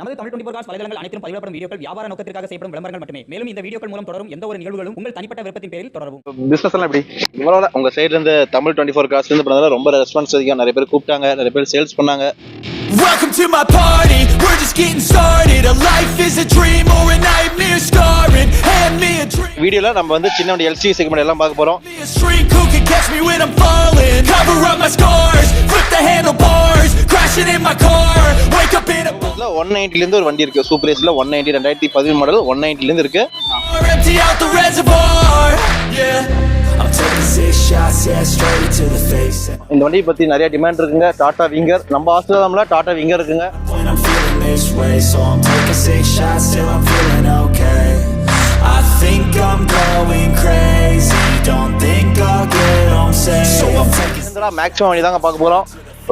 நமது Tamil twenty cos வலைதளங்கள் அனைத்தும் பதிவிடப்படும் வீடியோக்கள் வியாபார நோக்கத்திற்காக செய்யப்படும் விளம்பரங்கள் மட்டுமே. மேலும் இந்த வீடியோக்கள் மூலம் தொடரும் எந்த ஒரு நிகழ்வுகளும் உங்கள் தனிப்பட்ட விருப்பத்தின் பேரில் தொடரவும். பிசினஸ் எல்லாம் எப்படி? இவ்வளோ உங்க சைடுல இருந்து தமிழ் டுவெண்ட்டி ஃபோர் காஸ்ட் இருந்து பண்ணதால ரொம்ப ரெஸ்பான்ஸ் அதிகம். நிறைய பேர் கூப்பிட்டாங்க நிறைய பேர் சேல்ஸ் பண்ணாங்க. Welcome to my party, we're just getting started. A life is a dream or a nightmare scarring. Hand me a drink, வீடியோல நம்ம வந்து சின்ன வண்டி எல்சி செக்மெண்ட் எல்லாம் பார்க்க போறோம். A shrink who can catch me when I'm falling. Cover up my scars, flip the handlebars. Crashing in my car, wake up in a இதுல one இருந்து ஒரு வண்டி இருக்கு சூப்பர் ஏஸ்ல ஒன் நைன்டி ரெண்டாயிரத்தி பதிமூணு மாடல் ஒன் இருந்து இருக்கு bar, empty out the reservoir Yeah, I'm taking six shots, yeah, straight to the face இந்த வண்டியை பத்தி நிறைய டிமாண்ட் இருக்குங்க டாடா விங்கர் நம்ம ஆசிரமம்ல டாடா விங்கர் இருக்குங்க I think I'm going crazy, don't think I'll get home safe So I'm taking maximum வண்டி தாங்க பார்க்க போறோம்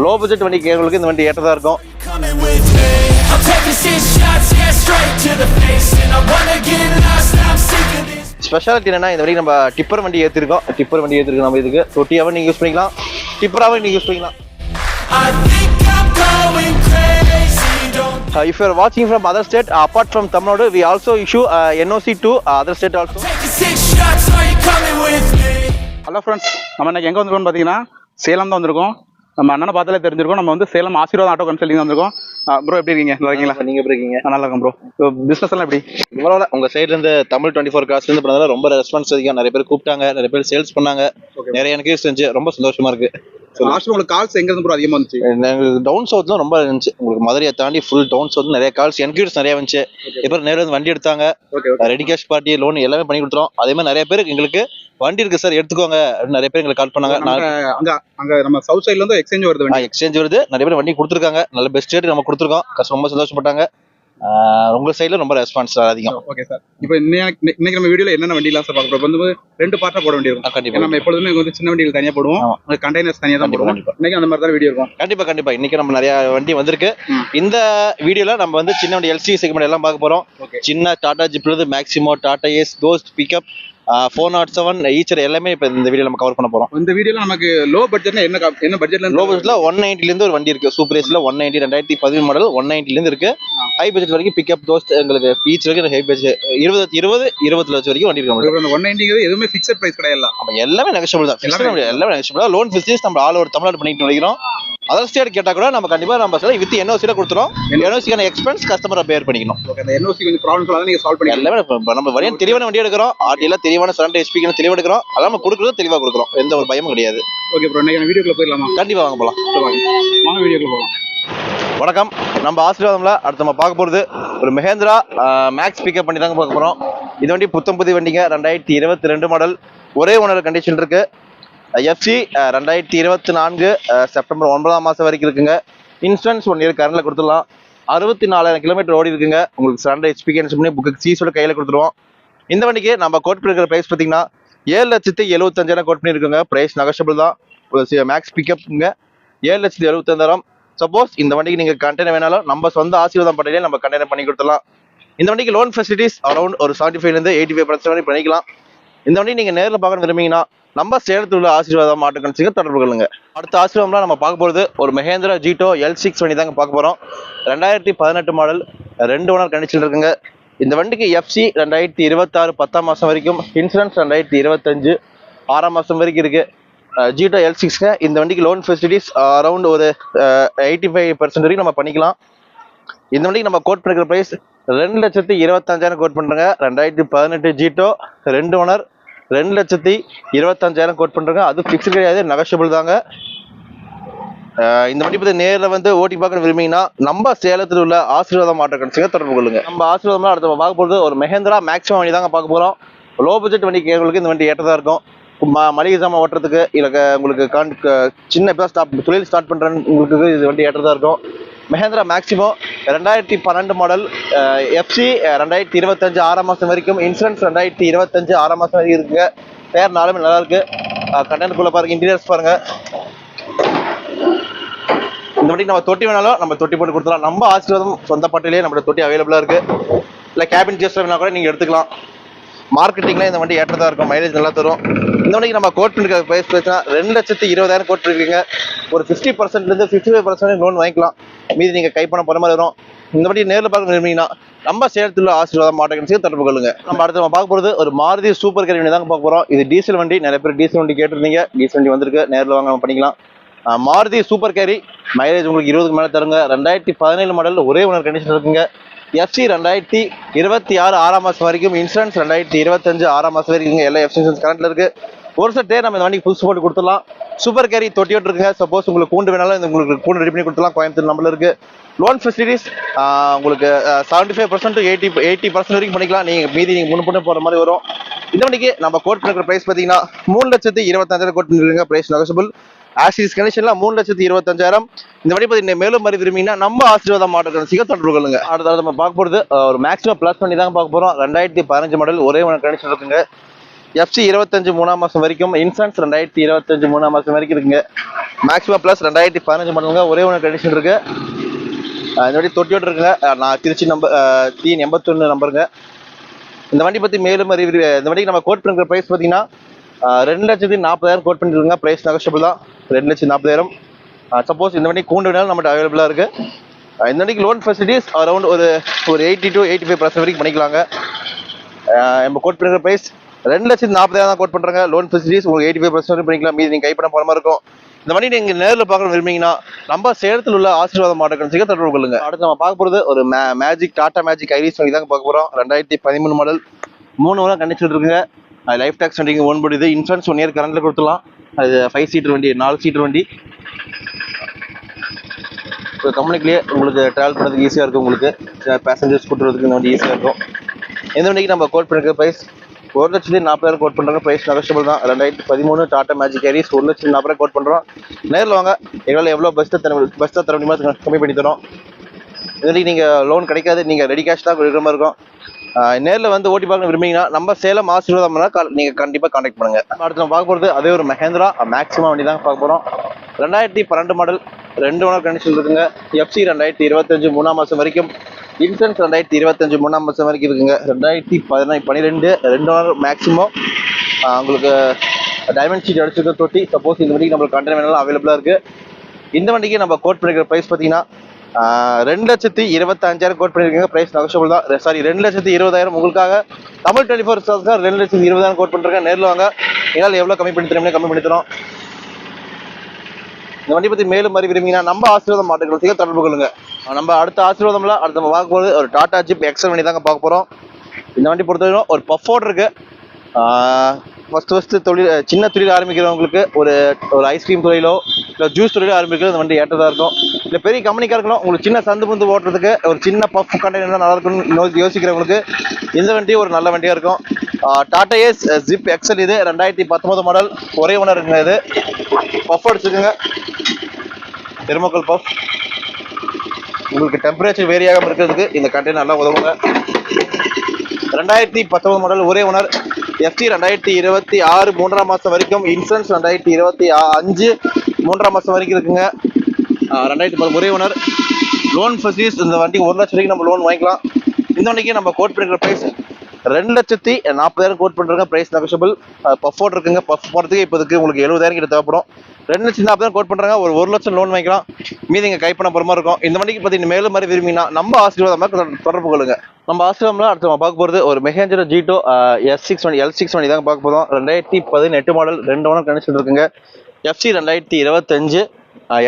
லோ பட்ஜெட் வண்டி கேட்கறவங்களுக்கு இந்த வண்டி ஏற்றதா இருக்கும் ஸ்பெஷாலிட்டி என்னன்னா இந்த வண்டி நம்ம டிப்பர் வண்டி ஏற்றிருக்கோம் டிப்பர் வண்டி ஏற்றிருக்கோம் நம்ம இதுக்கு. தொட்டியாவும் நீங்க யூஸ் பண்ணிக்கலாம். டிப்பராகவும் நீங்க யூஸ் பண்ணிக்கலாம். Uh, if you are watching from other state, uh, apart from Tamil Nadu, we also issue uh, NOC to uh, other state also. Hello friends நம்ம இன்னைக்கு எங்கே வந்திருக்கோம்னு பார்த்தீங்கன்னா சேலம் தான் வந்திருக்கோம். நம்ம அண்ணனை பார்த்தாலே தெரிஞ்சிருக்கோம். நம்ம வந்து சேலம் ஆசீர்வாதம் ஆட்டோ கன்சல்டிங் வந்திருக்கோம். ப்ரோ எப்படி இருக்கீங்க? நல்லா இருக்கீங்களா? நீங்க எப்படி இருக்கீங்க? நல்லா இருக்கேன் ப்ரோ பிஸ்னஸ் எல்லாம் எப்படி? இவ்வளோ உங்க சைடுல இருந்து தமிழ் டுவெண்ட்டி ஃபோர் காஸ்ட் இருந்து பண்ணதால ரொம்ப ரெஸ்பான்ஸ் அதிகம். நிறைய பேர் கூப்பிட்டாங்க நிறைய பேர் சேல்ஸ் பண்ணாங்க. நிறைய எனக்கு செஞ்சு ரொம்ப சந்தோஷமா இருக்கு. லாஸ்ட் உங்களுக்கு கால்ஸ் எங்க இருந்து ப்ரோ அதிகமாக வந்துச்சு எங்களுக்கு டவுன் சவுத்ல ரொம்ப இருந்துச்சு. உங்களுக்கு மதுரையை தாண்டி ஃபுல் டவுன் சவுத் நிறைய கால்ஸ் என்கொயரிஸ் நிறைய வந்துச்சு. இப்போ நேரில் வந்து வண்டி எடுத்தாங்க. ரெடி கேஷ் பார்ட்டி லோன் எல்லாமே பண்ணி கொடுத்துறோம் அதே மாதிரி நிறைய பேர் எங்களுக்கு வண்டி இருக்கு சார் எடுத்துக்கோங்க நிறைய பேர் எங்களுக்கு கால் பண்ணாங்க. அங்க அங்க நம்ம சவுத் சைடுல இருந்து எக்ஸ்சேஞ்ச் வருது எக்ஸ்சேஞ்ச் வருது. நிறைய பேர் வண்டி கொடுத்துருக்காங்க. நல்ல பெஸ்ட் ரேட் நம்ம கொடுத்துருக்கோம். ரொம்ப சந்தோஷப்பட்டாங்க. உங்க சைடுல ரொம்ப ரெஸ்பான்ஸ் அதிகம். ஓகே சார் இப்போ இன்னைக்கு நம்ம வீடியோல என்னென்ன வண்டிலாம் சார் பார்க்க போறோம்? வந்து ரெண்டு பார்ட்டா போட வேண்டியிருக்கும். கண்டிப்பா. நம்ம எப்பொழுதுமே வந்து சின்ன வண்டிகள் தனியா போடுவோம். கண்டெய்னர்ஸ் தனியா தான் போடுவோம். இன்னைக்கு அந்த மாதிரி தான் வீடியோ இருக்கும். கண்டிப்பா கண்டிப்பா. இன்னைக்கு நம்ம நிறைய வண்டி வந்திருக்கு. இந்த வீடியோல நம்ம வந்து சின்ன வண்டி எல்சி செக்மெண்ட் எல்லாம் பார்க்க போறோம். சின்ன டாடா ஜிப்ல இருந்து Maximo Tata Ace Dost pickup four not seven Eicher எல்லாமே இப்போ இந்த வீடியோ நம்ம கவர் பண்ண போறோம். இந்த வீடியோல நமக்கு லோ பட்ஜெட்னா என்ன என்ன பட்ஜெட்ல லோ பட்ஜெட்ல ஒன் நைன்டில இருந்து ஒரு வண்டி இருக்கு. சூப்பர் ஏஸ்ல ஒன் நைன்டி ரெண்டாயிரத்தி பதிமூணு மாடல் ஒன் இருந்து இருக்கு. ஹை பட்ஜெட் வரைக்கும் பிக்கப் தோஸ்ட் எங்களுக்கு பீச் வரைக்கும் ஹை பட்ஜெட் இருபது இருபது இருபத்தி லட்சம் வரைக்கும் வண்டி இருக்கு. அந்த ஒன் நைன்டிங்கிறது எதுவுமே ஃபிக்ஸட் பிரைஸ் கிடையாது நம்ம எல்லாமே நெகஷபிள் தான். எல்லாமே நெகஷபிள் லோன் ஃபெசிலிட்டிஸ் நம்ம ஆல் ஓவர் தமிழ்நாடு பண்ணிட்டு வைக்கிறோம் அதர் ஸ்டேட் கேட்டா கூட நம்ம கண்டிப்பா நம்ம சொல்ல வித் என்ஓசியில கொடுத்துறோம். என்ஓசிக்கான எக்ஸ்பென்ஸ் கஸ்டமர் பேர் பண்ணிக்கணும். ஓகே அந்த என்ஓசி கொஞ்சம் சால்வ் பண்ணிக்கலாம் எல்லாமே நம்ம- வரையும் தெளிவான வண்டி எடுக்கிறோம். ஆர்டில தெளிவான சரண்டர் எஸ்பிக்கு தெளிவா எடுக்கிறோம். அதெல்லாம் நம்ம கொடுக்குறது தெளிவா கொடுக்குறோம். எந்த ஒரு பயமும் கிடையாது. ஓகே ப்ரோ இன்னைக்கு வீடியோக்குள்ள போயிடலாமா? கண்டிப்பா வாங்க சரி, வாங்க வீடியோக்குள்ள போகலாம் வணக்கம். நம்ம ஆசீர்வாதம்ல அடுத்து நம்ம பார்க்க போறது ஒரு மஹேந்திரா மேக்ஸ் பிக்கப் பண்ணி தாங்க பார்க்க போறோம். இது வண்டி புத்தம் புது வண்டிங்க. ரெண்டாயிரத்தி இருபத்தி ரெண்டு மாடல் ஒரே ஓனர் கண்டிஷன் இருக்கு. எஃப்சி ரெண்டாயிரத்தி இருபத்தி நான்கு செப்டம்பர் ஒன்பதாம் மாதம் வரைக்கும் இருக்குங்க. இன்சூரன்ஸ் ஒன் இயர் கரண்டில் கொடுத்துடலாம். அறுபத்தி நாலாயிரம் கிலோமீட்டர் ஓடி இருக்குங்க. உங்களுக்கு சரண்டர் எக்ஸ்பீரியன்ஸ் பண்ணி புக்கு சீஸோட கையில் கொடுத்துருவோம். இந்த வண்டிக்கு நம்ம கோட் பண்ணிருக்கிற ப்ரைஸ் பார்த்தீங்கன்னா ஏழு லட்சத்தி எழுபத்தஞ்சாயிரம் கோட் பண்ணியிருக்குங்க ப்ரைஸ் நெகஷபிள் தான். மேக்ஸ் பிக்கப்ங்க ஏழு லட்சத்தி எழுபத்தஞ்சாயிரம் சப்போஸ் இந்த வண்டிக்கு நீங்கள் கண்டெய்னர் வேணாலும் நம்ம சொந்த ஆசீர்வாதம் பட்டியலே நம்ம கண்டெய்னர் பண்ணி கொடுத்துடலாம். இந்த வண்டிக்கு லோன் ஃபெசிலிட்டிஸ் அரௌண்ட் ஒரு செவன்ட்டி ஃபைவ்லேருந்து எயிட்டி ஃபைவ் பர்சன்ட் வரை பண்ணிக்கலாம். இந்த வண்டி நீங்க நேரில் பார்க்க விரும்புனீங்கன்னா நம்ம சேலத்தில் உள்ள ஆசீர்வாதம் மாட்டு கன்சிங்க தொடர்பு கொள்ளுங்க. அடுத்த ஆசீர்வாதம்லாம் நம்ம பார்க்க போகிறது ஒரு மஹேந்திரா ஜீட்டோ எல் சிக்ஸ் வண்டி தாங்க பார்க்க போகிறோம் ரெண்டாயிரத்தி பதினெட்டு மாடல் ரெண்டு ஓனர் கண்டிஷன் இருக்குங்க. இந்த வண்டிக்கு எஃப்சி ரெண்டாயிரத்தி இருபத்தாறு பத்தாம் மாதம் வரைக்கும் இன்சூரன்ஸ் ரெண்டாயிரத்தி இருபத்தஞ்சு ஆறாம் மாதம் வரைக்கும் இருக்குது ஜீட்டோ எல் சிக்ஸ்ங்க இந்த வண்டிக்கு லோன் ஃபெசிலிட்டிஸ் அரௌண்ட் ஒரு எயிட்டி ஃபைவ் பர்சன்ட் வரைக்கும் நம்ம பண்ணிக்கலாம். இந்த வண்டிக்கு நம்ம கோட் பண்ணிக்கிற ப்ரைஸ் ரெண்டு லட்சத்தி இருபத்தஞ்சாயிரம் கோட் பண்ணுறேங்க ரெண்டாயிரத்தி பதினெட்டு ஜீட்டோ ரெண்டு ஓனர் ரெண்டு லட்சத்தி இருபத்தஞ்சாயிரம் கோட் பண்ணுறாங்க அது ஃபிக்ஸ்டு கிடையாது நெகஷபிள் தாங்க. இந்த வண்டி பற்றி நேரில் வந்து ஓட்டி பார்க்க விரும்பிங்கன்னா நம்ம சேலத்தில் உள்ள ஆசீர்வாதம் ஆட்டோ கன்சிங்க தொடர்பு கொள்ளுங்க. நம்ம ஆசீர்வாதம்லாம் அடுத்த பார்க்க போகிறது ஒரு மெஹந்திரா மேக்ஸிமம் வண்டி தாங்க பார்க்க போகிறோம் லோ பட்ஜெட் வண்டி கேட்கறதுக்கு இந்த வண்டி ஏற்றதாக இருக்கும். ம- மளிகை சாமான் ஓட்டுறதுக்கு இல்லை உங்களுக்கு கான் க- சின்ன இப்போ ஸ்டாப் தொழில் ஸ்டார்ட் பண்ணுறேன்னு உங்களுக்கு இது வண்டி ஏற்றதாக இருக்கும். மஹேந்திரா மேக்ஸிமோ ரெண்டாயிரத்தி பன்னெண்டு மாடல் எஃப்சி ரெண்டாயிரத்தி இருபத்தஞ்சு ஆறாம் மாதம் வரைக்கும் இன்சூரன்ஸ் ரெண்டாயிரத்தி இருபத்தஞ்சு ஆறாம் மாதம் வரைக்கும் இருக்குங்க பேர் நாலுமே நல்லா இருக்கு. கண்டென்ட்குள்ளே பாருங்க இன்டீரியர்ஸ் பாருங்க. இந்த வண்டி நம்ம தொட்டி வேணாலும் நம்ம தொட்டி போட்டு கொடுத்துலாம் நம்ம ஆசீர்வாதம் சொந்த பாட்டிலேயே நம்மளோட தொட்டி அவைலபிளாக இருக்கு. இல்லை கேபின் ஜெஸ்ட் வேணால் கூட நீங்கள் எடுத்துக்கலாம். மார்க்கெட்டிங்லாம் இந்த வண்டி ஏற்றதாக இருக்கும் மைலேஜ் நல்லா தரும். இந்த வண்டிக்கு நம்ம கோட் பண்ணிருக்க ப்ரைஸ் பேசினா ரெண்டு லட்சத்து இருபதாயிரம் கோட் பண்ணிருக்கீங்க. ஒரு ஃபிஃப்டி பர்சன்ட்லேருந்து ஃபிஃப்டி ஃபைவ் பர்சன்ட் லோன் வாங்கிக்கலாம். மீதி நீங்கள் கை பண்ண போகிற மாதிரி வரும். இந்த வண்டி நேரில் பார்க்க விரும்பிங்கன்னா நம்ம சேலத்தில் உள்ள ஆசீர்வாதம் மாட்டேங்கிறது தொடர்பு கொள்ளுங்க. நம்ம அடுத்து நம்ம பார்க்க போகிறது ஒரு மாருதி சூப்பர் கேரி வண்டி தாங்க பார்க்க போகிறோம் இது டீசல் வண்டி நிறைய பேர் டீசல் வண்டி கேட்டிருந்தீங்க. டீசல் வண்டி வந்திருக்கு நேரில் வாங்க நம்ம பண்ணிக்கலாம். மாருதி சூப்பர் கேரி மைலேஜ் உங்களுக்கு இருபதுக்கு மேலே தருங்க. ரெண்டாயிரத்தி பதினேழு மாடலில் ஒரே ஒன்று கண்டிஷன் இருக்குங்க. எஃப்சி ரெண்டாயிரத்தி இருபத்தி ஆறு ஆறாம் மாதம் வரைக்கும் இன்சூரன்ஸ் ரெண்டாயிரத்தி இருபத்தஞ்சு ஆறாம் மாதம் வரைக்கும் எல்லா எஃப்சி இன்சூரன்ஸ் கரண்ட்ல இருக்கு. ஒரு சட்டே நம்ம இந்த வண்டிக்கு புதுசு போட்டு கொடுத்துலாம் சூப்பர் கேரி தொட்டியோட்டு இருக்குங்க சப்போஸ் உங்களுக்கு கூண்டு வேணாலும் இந்த உங்களுக்கு கூண்டு ரெடி பண்ணி கொடுத்துலாம் கோயம்புத்தூர் நம்மள இருக்கு. லோன் ஃபெசிலிட்டிஸ் உங்களுக்கு seventy five percent eighty eighty percent வரைக்கும் பண்ணிக்கலாம். நீங்கள் மீதி நீங்கள் முன்னு பண்ண போகிற மாதிரி வரும். இந்த வண்டிக்கு நம்ம கோட் பண்ணுற ப்ரைஸ் பார்த்தீங்கன்னா மூணு லட்சத்தி இருபத்தஞ்சாயிரம் கோட் பண்ணிருக்கீங்க ப்ரைஸ் நெகசபிள் ஆசிஸ் கனெக்ஷன்லாம் மூணு லட்சத்தி இருபத்தஞ்சாயிரம். இந்த மாதிரி பத்தி மேலும் மாதிரி விரும்பிங்கன்னா நம்ம ஆசீர்வாதம் மாடல் சிக தொடர்பு கொள்ளுங்க அடுத்தது நம்ம பார்க்க போறது ஒரு மேக்ஸிமம் ப்ளஸ் பண்ணி தான் பார்க்க போறோம். ரெண்டாயிரத்தி பதினஞ்சு மாடல் ஒரே ஒன்று கனெக்ஷன் இருக்குங்க. எஃப்சி இருபத்தஞ்சு மூணாம் மாசம் வரைக்கும் இன்சூரன்ஸ் ரெண்டாயிரத்தி இருபத்தஞ்சு மூணாம் மாசம் வரைக்கும் இருக்குங்க. மேக்ஸிமம் ப்ளஸ் ரெண்டாயிரத்தி பதினஞ்சு மாடலுங்க ஒரே ஒன்று கண்டிஷன் இருக்கு. இந்த வண்டி தொட்டியோட்டு இருக்குங்க. நான் திருச்சி நம்பர் தீன் எண்பத்தொன்னு நம்பருங்க இந்த வண்டி பத்தி மேலும் அறிவு இந்த வண்டிக்கு நம்ம கோட் பண்ணுற ப்ரைஸ் பார்த்தீங்கன்னா ரெண்டு லட்சத்தி நாற்பதாயிரம் கோட் பண்ணிருக்காங்க. ப்ரைஸ் நெகஷபிள் தான். ரெண்டு லட்சத்தி நாற்பதாயிரம். சப்போஸ் இந்த வண்டி கூண்டு வேணாலும் நம்மகிட்ட அவைலபிளாக இருக்கு. இந்த வண்டிக்கு லோன் ஃபெசிலிட்டிஸ் அரௌண்ட் ஒரு ஒரு eighty to eighty five percent வரைக்கும் பண்ணிக்கலாங்க. நம்ம கோட் பண்ணுற ப்ரைஸ் ரெண்டு லட்சத்தி நாற்பதாயிரம் தான் கோட் பண்ணுறாங்க லோன் ஃபெசிலிட்டிஸ் உங்களுக்கு எயிட்டி ஃபைவ் பர்சன்ட் பண்ணிக்கலாம். மீதி நீங்கள் கைப்பட போகிற மாதிரி இருக்கும். இந்த வண்டி நீங்கள் நேரில் பார்க்க விரும்பிங்கன்னா நம்ம சேலத்தில் உள்ள ஆசீர்வாதம் மாட்டேன் தொடர்பு கொள்ளுங்க அடுத்து நம்ம பார்க்க போகிறது ஒரு மே மேஜிக் டாடா மேஜிக் ஐரிஸ் வண்டி தாங்க பார்க்க போகிறோம் ரெண்டாயிரத்தி பதிமூணு மாடல் மூணு வரை கண்டிச்சுட்டு இருக்குங்க. அது லைஃப் டேக்ஸ் வண்டிக்கு ஓன் பண்ணுது இன்சூரன்ஸ் ஒன் இயர் கரண்ட்ல கொடுத்துலாம் அது ஃபைவ் சீட்டர் வண்டி நாலு சீட்டர் வண்டி. இப்போ கம்பெனிக்குள்ளேயே உங்களுக்கு ட்ராவல் பண்ணுறதுக்கு ஈஸியாக இருக்கும் உங்களுக்கு. பேசஞ்சர்ஸ் கூட்டுறதுக்கு இந்த வண்டி ஈஸியாக இருக்கும். எந்த வண்டிக்கு நம்ம கோட் பண்ணுற ப்ரைஸ் ஒரு லட்சத்தி நாற்பதாயிரம் கோட் பண்ணுறாங்க ப்ரைஸ் நெகஸ்டபிள் தான். ரெண்டாயிரத்தி பதிமூணு டாட்டா மேஜிக் ஏரிஸ் ஒரு லட்சத்தி நாற்பதாயிரம் கோட் பண்ணுறோம் நேரில் வாங்க. எங்களால் எவ்வளோ பெஸ்ட்டாக தர பெஸ்ட்டாக தர முடியுமோ? கம்மி பண்ணி தரோம். இதுவரைக்கும் நீங்கள் லோன் கிடைக்காது. நீங்கள் ரெடி கேஷ் தான் கொடுக்குற மாதிரி இருக்கும். நேரில் வந்து ஓட்டி பார்க்க விரும்பிங்கன்னா நம்ம சேலம் ஆசீர்வாதம் நீங்கள் கண்டிப்பாக காண்டக்ட் பண்ணுங்க. அடுத்து நம்ம பார்க்க போகிறது அதே ஒரு மஹேந்திரா மேக்ஸிமம் வண்டி தான் பார்க்க போகிறோம் ரெண்டாயிரத்தி பன்னெண்டு மாடல் ரெண்டு ஓனர் கண்டிஷன் இருக்குங்க. எஃப்சி ரெண்டாயிரத்தி இருபத்தஞ்சு மூணாம் மாதம் வரைக்கும். இன்சூரன்ஸ் ரெண்டாயிரத்தி இருபத்தஞ்சு மூணாம் மாதம் வரைக்கும் இருக்குங்க. ரெண்டாயிரத்தி பதினாறு பன்னிரெண்டு ரெண்டு ஓனர் மேக்ஸிமம் உங்களுக்கு டைமண்ட் ஷீட் அடிச்சிருக்க தொட்டி சப்போஸ் இந்த வண்டிக்கு நம்மளுக்கு கண்டெய்னர் வேணாலும் அவைலபிளாக இருக்குது இந்த வண்டிக்கு நம்ம கோட் பண்ணிக்கிற ப்ரைஸ் பார்த்தீங்கன்னா ரெண்டு லட்சத்தி இருபத்தஞ்சாயிரம் கோட் பண்ணிருக்கீங்க. ப்ரைஸ் நெகோஷியபிள் தான். சாரி ரெண்டு லட்சத்தி இருபதாயிரம். உங்களுக்காக தமிழ் டுவெண்ட்டி ஃபோர் சார் ரெண்டு லட்சத்தி இருபதாயிரம் கோட் பண்ணிருக்கேன். நேரில் வாங்க. என்னால் எவ்வளோ கம்மி பண்ணி தரோம்னு கம்மி பண்ணி தரோம். இந்த வண்டி பற்றி மேலும் அறி விரும்பிங்கன்னா நம்ம ஆசீர்வாதம் மாட்டுக்கிறதுக்கு தொடர்பு கொள்ளுங்க. நம்ம அடுத்த ஆசீர்வாதம்ல அடுத்த நம்ம பார்க்க போகிறது ஒரு டாடா ஜிப் எக்ஸல் வண்டி தாங்க பார்க்க போகிறோம் இந்த வண்டி பொறுத்தவரைக்கும் ஒரு பஃபோர்ட் இருக்கு. ஃபஸ்ட்டு ஃபஸ்ட்டு தொழில் சின்ன தொழில் ஆரம்பிக்கிறவங்களுக்கு ஒரு ஒரு ஐஸ்கிரீம் தொழிலோ இல்லை ஜூஸ் தொழிலோ ஆரம்பிக்கிறது இந்த வண்டி ஏற்றதாக இருக்கும். இல்லை பெரிய கம்பெனிக்காக இருக்கலாம் உங்களுக்கு சின்ன சந்து புந்து ஓட்டுறதுக்கு ஒரு சின்ன பஃப் கண்டெய்னர் நல்லா இருக்கும்னு யோசிக்கிறவங்களுக்கு இந்த வண்டி ஒரு நல்ல வண்டியாக இருக்கும். டாடா ஏஸ் ஜிப் எக்ஸல் இது ரெண்டாயிரத்தி பத்தொம்போது மாடல் ஒரே ஒன்று இருக்குங்க இது. பஃப் அடிச்சுக்கோங்க. பெருமக்கள் பஃப் உங்களுக்கு டெம்பரேச்சர் வேரியாகாமல் இருக்கிறதுக்கு இந்த கண்டெய்னர் நல்லா உதவுங்க. ரெண்டாயிரத்தி பத்தொம்பது மாடல் ஒரே ஓனர் எஃப்டி ரெண்டாயிரத்தி இருபத்தி ஆறு மூன்றாம் மாதம் வரைக்கும் இன்சூரன்ஸ் ரெண்டாயிரத்தி இருபத்தி அஞ்சு மூன்றாம் மாதம் வரைக்கும் இருக்குங்க. ரெண்டாயிரத்தி பத்து ஒரே ஓனர். லோன் ஃபெசிலிட்டிஸ் இந்த வண்டிக்கு ஒரு லட்சம் வரைக்கும் நம்ம லோன் வாங்கிக்கலாம். இந்த வண்டிக்கு நம்ம கோட் பண்ணிக்கிற ப்ரைஸ் ரெண்டு லட்சத்தி நாற்பதாயிரம் கோட் பண்ணுறாங்க ப்ரைஸ் நெகஷபிள் பஃபோர்ட் இருக்குங்க. பஃப் போகிறதுக்கு இப்போதுக்கு உங்களுக்கு எழுபதாயிரம் கிட்ட தேவைப்படும். ரெண்டு லட்சத்தி நாற்பதாயிரம் கோட் பண்ணுறாங்க ஒரு ஒரு லட்சம் லோன் வாங்கிக்கலாம். மீதி இங்கே கை பண்ண போகிற மாதிரி இருக்கும். இந்த வண்டிக்கு பார்த்தீங்கன்னா மேலும் மாதிரி விரும்பினா நம்ம ஆசீர்வாதமாக தொடர்பு கொள்ளுங்க. நம்ம ஆசிரமில் அடுத்து நம்ம பார்க்க போகிறது ஒரு Mahindra Jeeto S six one L six one தாங்க பார்க்க போதும் ரெண்டாயிரத்தி பதினெட்டு மாடல் ரெண்டு ஓனர் கணிச்சு இருக்குங்க எஃப்சி ரெண்டாயிரத்தி இருபத்தஞ்சு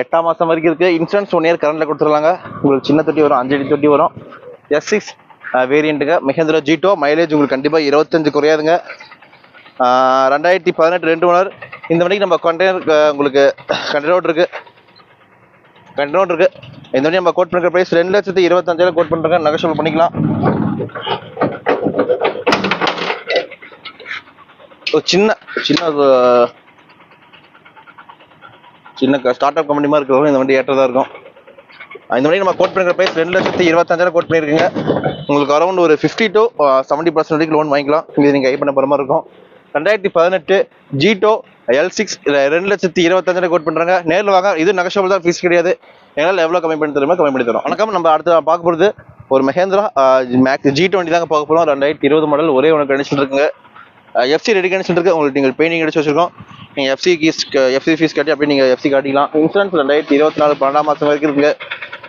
எட்டாம் மாதம் வரைக்கும் இருக்குது இன்சூரன்ஸ் ஒன் இயர் கரண்டில் கொடுத்துருலாங்க உங்களுக்கு சின்ன தொட்டி வரும் அஞ்சு அடி தொட்டி வரும். எஸ் சிக்ஸ் வேரியண்ட்டுங்க மஹேந்திரா ஜீட்டோ மைலேஜ் உங்களுக்கு கண்டிப்பாக இருபத்தஞ்சு குறையாதுங்க. ரெண்டாயிரத்தி பதினெட்டு ரெண்டு ஓனர். இந்த மணிக்கு நம்ம கண்டெய்னர் உங்களுக்கு கண்டெய்னர் இருக்குது கண்ட்ரோல் இருக்கு. இந்த வண்டி நம்ம கோட் பண்ணுற ப்ரைஸ் ரெண்டு லட்சத்தி இருபத்தஞ்சாயிரம் கோட் பண்ணுறாங்க நெகோஷியபிள் பண்ணிக்கலாம். ஒரு சின்ன சின்ன சின்ன ஸ்டார்ட் அப் கம்பெனி மாதிரி இருக்கிறவங்க இந்த வண்டி ஏற்றதாக இருக்கும். இந்த வண்டி நம்ம கோட் பண்ணுற ப்ரைஸ் ரெண்டு லட்சத்தி இருபத்தஞ்சாயிரம் கோட் பண்ணியிருக்கீங்க உங்களுக்கு அரௌண்ட் ஒரு ஃபிஃப்டி டு செவன்ட்டி பர்சன்ட் வரைக்கும் லோன் வாங்கிக்கலாம். இது நீங்கள் கை பண்ண போகிற மாதிரி இருக்கும். ரெண்டாயிரத்தி பதினெட்டு ஜீட்டோ எல் சிக்ஸ் ரெண்டு லட்சத்தி இருபத்தஞ்சு கோட் பண்ணுறாங்க நேரில் வாங்க இது நெகஷபிள் தான் ஃபீஸ் கிடையாது. என்னால் எவ்வளோ கம்மி பண்ணி தருமோ கம்மி பண்ணி தரோம் வணக்கம் நம்ம அடுத்து பார்க்க போகிறது ஒரு மஹேந்திரா மேக்ஸ் ஜி டுவெண்ட்டி தாங்க பார்க்க போகிறோம் ரெண்டாயிரத்தி இருபது மாடல் ஒரே ஒன்று கண்டிஷன் இருக்குங்க. எஃப்சி ரெடி கண்டிஷன் இருக்குது உங்களுக்கு நீங்கள் பெயிண்டிங் அடிச்சு வச்சிருக்கோம். நீங்கள் எஃப்சி கீஸ் எஃப்சி ஃபீஸ் கட்டி அப்படியே நீங்கள் எஃப்சி காட்டிக்கலாம். இன்சூரன்ஸ் ரெண்டாயிரத்தி இருபத்தி நாலு பன்னெண்டாம் மாதம் வரைக்கும் இருக்குங்க.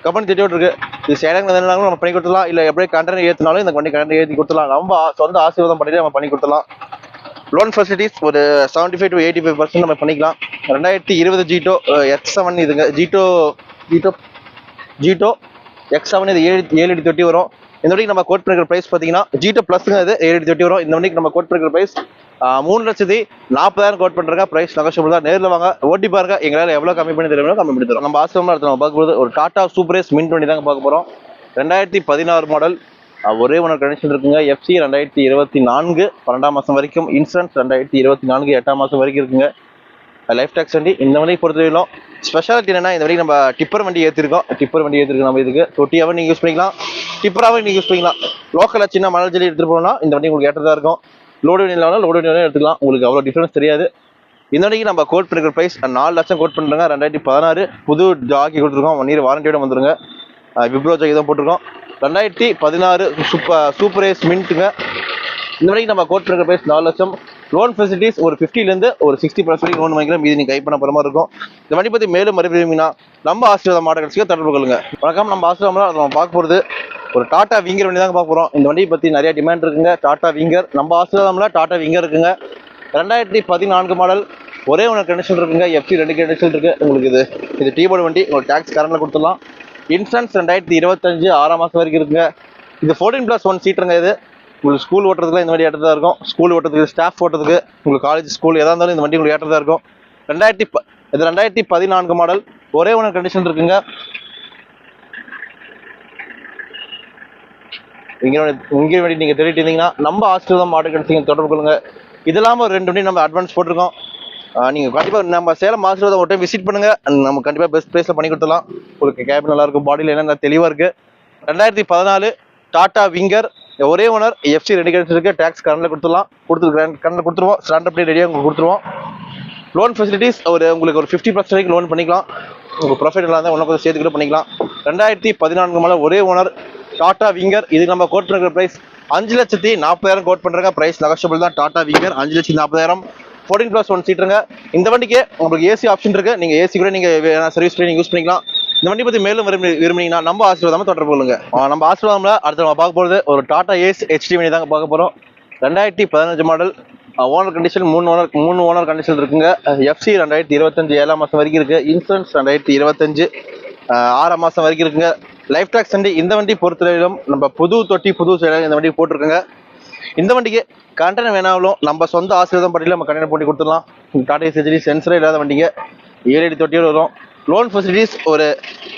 கம்பெனி திட்டியோட்டு இருக்கு. இது சேலம் நம்ம பண்ணி கொடுத்துலாம் இல்லை எப்படியே கண்டனை ஏற்றினாலும் இந்த வண்டி கண்டனை ஏற்றி கொடுத்துலாம் நம்ம சொந்த ஆசீர்வாதம் பண்ணிட்டு நம்ம பண்ணி கொடுத்துலாம் லோன் ஃபெசிலிட்டிஸ் ஒரு seventy five to eighty five percent நம்ம பண்ணிக்கலாம். ரெண்டாயிரத்தி இருபது ஜீட்டோ எக்ஸ் செவன் இதுங்க ஜீட்டோ ஜீட்டோ ஜீட்டோ எக்ஸ் செவன் இது ஏழு ஏழு அடி தொட்டி வரும். இந்த வண்டிக்கு நம்ம கோட் பண்ணிக்கிற ப்ரைஸ் பார்த்தீங்கன்னா ஜீட்டோ ப்ளஸ்ங்க இது ஏழு அடி தொட்டி வரும். இந்த வண்டிக்கு நம்ம கோட் பண்ணிக்கிற ப்ரைஸ் மூணு லட்சத்தி நாற்பதாயிரம் கோட் பண்ணுறாங்க ப்ரைஸ் நெகோஷியபிள் தான். நேரில் வாங்க. ஓட்டி பாருங்க. எங்களால் எவ்வளோ கம்மி பண்ணி தருவோம் கம்மி பண்ணி தரும் நம்ம ஆசிரமம் அடுத்து நம்ம பார்க்க போகிறது ஒரு டாடா சூப்பரேஸ் மின் வண்டி தாங்க பார்க்க போகிறோம் ரெண்டாயிரத்தி பதினாறு மாடல் ஒரே ஒன்று கண்டிஷன் இருக்குங்க. எஃப்சி ரெண்டாயிரத்தி இருபத்தி நான்கு பன்னெண்டாம் மாதம் வரைக்கும். இன்சூரன்ஸ் ரெண்டாயிரத்தி இருபத்தி நான்கு எட்டாம் மாதம் வரைக்கும் இருக்குங்க. லைஃப் டேக்ஸ் வண்டி இந்த வண்டியை பொறுத்தவரையிலும் ஸ்பெஷாலிட்டி என்னன்னா இந்த வண்டி நம்ம டிப்பர் வண்டி ஏற்றிருக்கோம் டிப்பர் வண்டி ஏற்றிருக்கோம் நம்ம இதுக்கு. தொட்டியாகவும் நீங்கள் யூஸ் பண்ணிக்கலாம். டிப்பராகவும் நீங்கள் யூஸ் பண்ணிக்கலாம். லோக்கலில் சின்ன மணல் ஜெல்லி எடுத்துகிட்டு போனால் இந்த வண்டி உங்களுக்கு ஏற்றதாக இருக்கும். லோடு வண்டி இல்லாமல் லோடு வண்டி எடுத்துக்கலாம். உங்களுக்கு அவ்வளோ டிஃப்ரென்ஸ் தெரியாது. இந்த வண்டிக்கு நம்ம கோட் பண்ணிருக்கிற ப்ரைஸ் நாலு லட்சம் கோட் பண்ணுறாங்க ரெண்டாயிரத்தி பதினாறு புது ஜாக்கி கொடுத்துருக்கோம். ஒன் இயர் வாரண்டியோட வந்துருங்க. விப்ரோ ஜாக்கி தான் போட்டிருக்கோம். ரெண்டாயிரத்தி பதினாறு சூப்பர் சூப்பர் ஏஸ் மின்ட்டுங்க. இந்த வரைக்கும் நம்ம கோட் பண்ணுற ப்ரைஸ் நாலு லட்சம். லோன் ஃபெசிலிட்டிஸ் ஒரு ஃபிஃப்டிலேருந்து ஒரு சிக்ஸ்டி பர்சன்ட் வரைக்கும் லோன் வாங்கிக்கலாம். மீதி நீங்கள் கை பண்ண போகிற மாதிரி இருக்கும். இந்த வண்டி பற்றி மேலும் மறுபடியும்னா நம்ம ஆசீர்வாதம் மாடல்ஸ்க்கு தொடர்பு கொள்ளுங்க. வணக்கம். நம்ம ஆசீர்வாதம் நம்ம பார்க்க போகிறது ஒரு டாட்டா விங்கர் வண்டி தாங்க பார்க்க போகிறோம் இந்த வண்டியை பற்றி நிறைய டிமாண்ட் இருக்குங்க. டாட்டா விங்கர் நம்ம ஆசீர்வாதம்ல டாட்டா விங்கர் இருக்குங்க. ரெண்டாயிரத்தி பதினான்கு மாடல் ஒரே ஒன்று கண்டிஷன் இருக்குங்க. எஃப்சி ரெண்டு கண்டிஷன் இருக்குது உங்களுக்கு இது இது டீபோர்டு வண்டி. உங்களுக்கு டேக்ஸ் கரண்டில் கொடுத்துடலாம். இன்சூரன்ஸ் ரெண்டாயிரத்தி இருபத்தஞ்சு ஆறாம் மாதம் வரைக்கும் இருக்குங்க. இது ஃபோர்டீன் ப்ளஸ் ஒன் சீட்டுங்க இது. உங்களுக்கு ஸ்கூல் ஓட்டுறதுக்குலாம் இந்த வண்டி ஏற்றதாக இருக்கும். ஸ்கூல் ஓட்டுறதுக்கு ஸ்டாஃப் ஓட்டுறதுக்கு உங்களுக்கு காலேஜ் ஸ்கூல் எதாக இருந்தாலும் இந்த வண்டி உங்களுக்கு ஏற்றதாக இருக்கும். ரெண்டாயிரத்தி ப இது ரெண்டாயிரத்தி பதினான்கு மாடல் ஒரே ஒன்று கண்டிஷன் இருக்குங்க. இங்கே இங்கே வண்டி நீங்கள் தேடிட்டு இருந்தீங்கன்னா நம்ம ஆஸ்திரேலியா மாடல் கண்டிஷன் தொடர்பு கொள்ளுங்க. இது இல்லாமல் ஒரு ரெண்டு வண்டி நம்ம அட்வான்ஸ் போட்டிருக்கோம். நீங்க கண்டிப்பா நம்ம சேலம் ஆசீர்வாதம் ஒரு டைம் விசிட் பண்ணுங்க. நம்ம கண்டிப்பா பெஸ்ட் பிளேஸ்ல பண்ணி கொடுத்துலாம் உங்களுக்கு கேப் நல்லா இருக்கும் பாடியில் என்ன தெளிவா இருக்கு. ரெண்டாயிரத்தி பதினாலு டாடா விங்கர் ஒரே ஓனர் எஃப்சி ரெடி இருக்கு டேக்ஸ் கரண்ட்ல கொடுத்துடலாம். கொடுத்து கரண்ட்ல கொடுத்துருவோம். ஸ்டாண்ட் டே ரெடியாக உங்களுக்கு கொடுத்துருவோம். லோன் ஃபெசிலிட்டிஸ் ஒரு உங்களுக்கு ஒரு ஃபிஃப்டி பர்சன்ட் வரைக்கும் லோன் பண்ணிக்கலாம். உங்கள் ப்ராஃபிட் இல்லாத ஒன்றும் கொஞ்சம் சேர்த்து கூட பண்ணிக்கலாம். ரெண்டாயிரத்தி பதினான்கு மேலே ஒரே ஓனர் டாடா விங்கர். இது நம்ம கோட் பண்ணுற ப்ரைஸ் அஞ்சு லட்சத்தி நாற்பதாயிரம் கோட் பண்ணுறாங்க ப்ரைஸ் நெகோஷியபிள் தான். டாடா விங்கர் அஞ்சு லட்சத்தி நாற்பதாயிரம். ஃபோர்டீன் ப்ளஸ் ஒன் சீட்டுங்க இந்த வண்டிக்கு உங்களுக்கு ஏசி ஆப்ஷன் இருக்குது நீங்கள் ஏசி கூட நீங்கள் சர்வீஸ் நீங்கள் யூஸ் பண்ணிக்கலாம். இந்த வண்டி பற்றி மேலும் விரும்பி விரும்பினீங்கன்னா நம்ம ஆசீர்வாதமாக தொடர்பு கொள்ளுங்க. நம்ம ஆசீர்வாதம்ல அடுத்து நம்ம பார்க்க போகிறது ஒரு டாடா ஏஸ் ஹெச்டி வண்டி தாங்க பார்க்க போகிறோம் ரெண்டாயிரத்தி பதினஞ்சு மாடல் ஓனர் கண்டிஷன் மூணு ஓனர் மூணு ஓனர் கண்டிஷன் இருக்குங்க. எஃப்சி ரெண்டாயிரத்தி இருபத்தஞ்சு ஏழாம் மாதம் வரைக்கும் இருக்குது இன்சூரன்ஸ் ரெண்டாயிரத்தி இருபத்தஞ்சு. ஆறாம் மாதம் வரைக்கும் இருக்குங்க. லைஃப் டாக்ஸ் வண்டி இந்த வண்டி பொறுத்தவரையிலும் நம்ம புது தொட்டி புது சேலம் இந்த வண்டி போட்டிருக்கோங்க. இந்த வண்டிக்கு கண்டனம் வேணாலும் நம்ம சொந்த ஆசீர்வாதம் பட்டியல நம்ம கண்டனம் போட்டு கொடுத்துடலாம். டாடா சர்ஜரி சென்சரே இல்லாத வண்டிங்க. ஏழு அடி தொட்டியோடு வரும். லோன் ஃபெசிலிட்டிஸ் ஒரு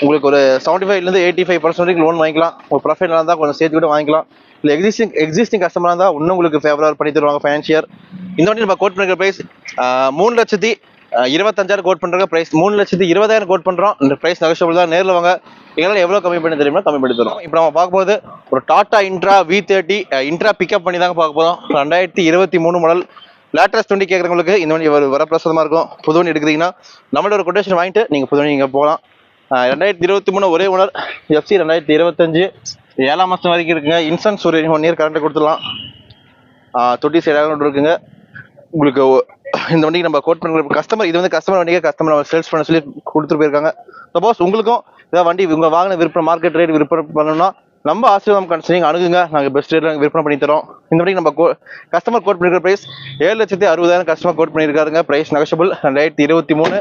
உங்களுக்கு ஒரு செவன்ட்டி ஃபைவ்லேருந்து எயிட்டி ஃபைவ் பர்சன்ட் வரைக்கும் லோன் வாங்கிக்கலாம். ஒரு ப்ரொஃபைலாக இருந்தால் கொஞ்சம் சேர்த்து கூட வாங்கிக்கலாம். இல்லை எக்ஸிஸ்டிங் எக்ஸிஸ்டிங் கஸ்டமராக இருந்தால் இன்னும் உங்களுக்கு ஃபேவராக பண்ணி தருவாங்க ஃபைனான்ஷியர் இந்த வண்டி நம்ம கோட் பண்ணுற ப்ரைஸ் மூணு லட்சத்தி இருபத்தஞ்சாயிரம் கோட் பண்ணுற ப்ரைஸ் மூணு லட்சத்தி இருபதாயிரம் கோட் பண்ணுறோம் இந்த ப்ரைஸ் நெகோஷியபிள் தான். நேரில் வாங்க. எங்களால் எவ்வளோ கம்மி பண்ணி தெரியுமா கம்மி பண்ணி தரும் இப்போ நம்ம பார்க்கும்போது ஒரு Tata Intra V thirty Intra pickup பண்ணி தாங்க பார்க்க போகிறோம் ரெண்டாயிரத்தி இருபத்தி மூணு மாடல் லேட்டஸ்ட் வண்டி கேட்குறவங்களுக்கு இந்த வண்டி வர வரப்பிரசாதமாக இருக்கும். புது வண்டி எடுக்கிறீங்கன்னா நம்மளோட ஒரு கொட்டேஷன் வாங்கிட்டு நீங்கள் புது வண்டி இங்கே போகலாம். ரெண்டாயிரத்தி இருபத்தி மூணு ஒரே ஓனர் எஃப்சி ரெண்டாயிரத்தி இருபத்தஞ்சு. ஏழாம் மாதம் வரைக்கும் இருக்குங்க. இன்சூரன்ஸ் ஒரு ஒன் இயர் கரண்ட்டை கொடுத்துடலாம். தொட்டி சைடாக இருக்குங்க. உங்களுக்கு இந்த வண்டிக்கு நம்ம கோட் பண்ணுற கஸ்டமர் இது வந்து கஸ்டமர் வண்டிக்கு கஸ்டமர் நம்ம சேல்ஸ் பண்ண சொல்லி கொடுத்துட்டு போயிருக்காங்க. சப்போஸ் உங்களுக்கும் ஏதாவது வண்டி உங்க வாங்கின விற்பனை மார்க்கெட் ரேட் விற்பனை பண்ணணும்னா நம்ம ஆசீர்வாதம் கன்சல்டிங் அணுகுங்க. நாங்கள் பெஸ்ட் ரேட்டில் விற்பனை பண்ணி தரோம். இந்த வண்டிக்கு நம்ம கஸ்டமர் கோட் பண்ணிருக்கிற ப்ரைஸ் ஏழு லட்சத்தி அறுபதாயிரம் கஸ்டமர் கோட் பண்ணியிருக்காருங்க. ப்ரைஸ் நெகஷபிள் ரெண்டாயிரத்தி இருபத்தி மூணு.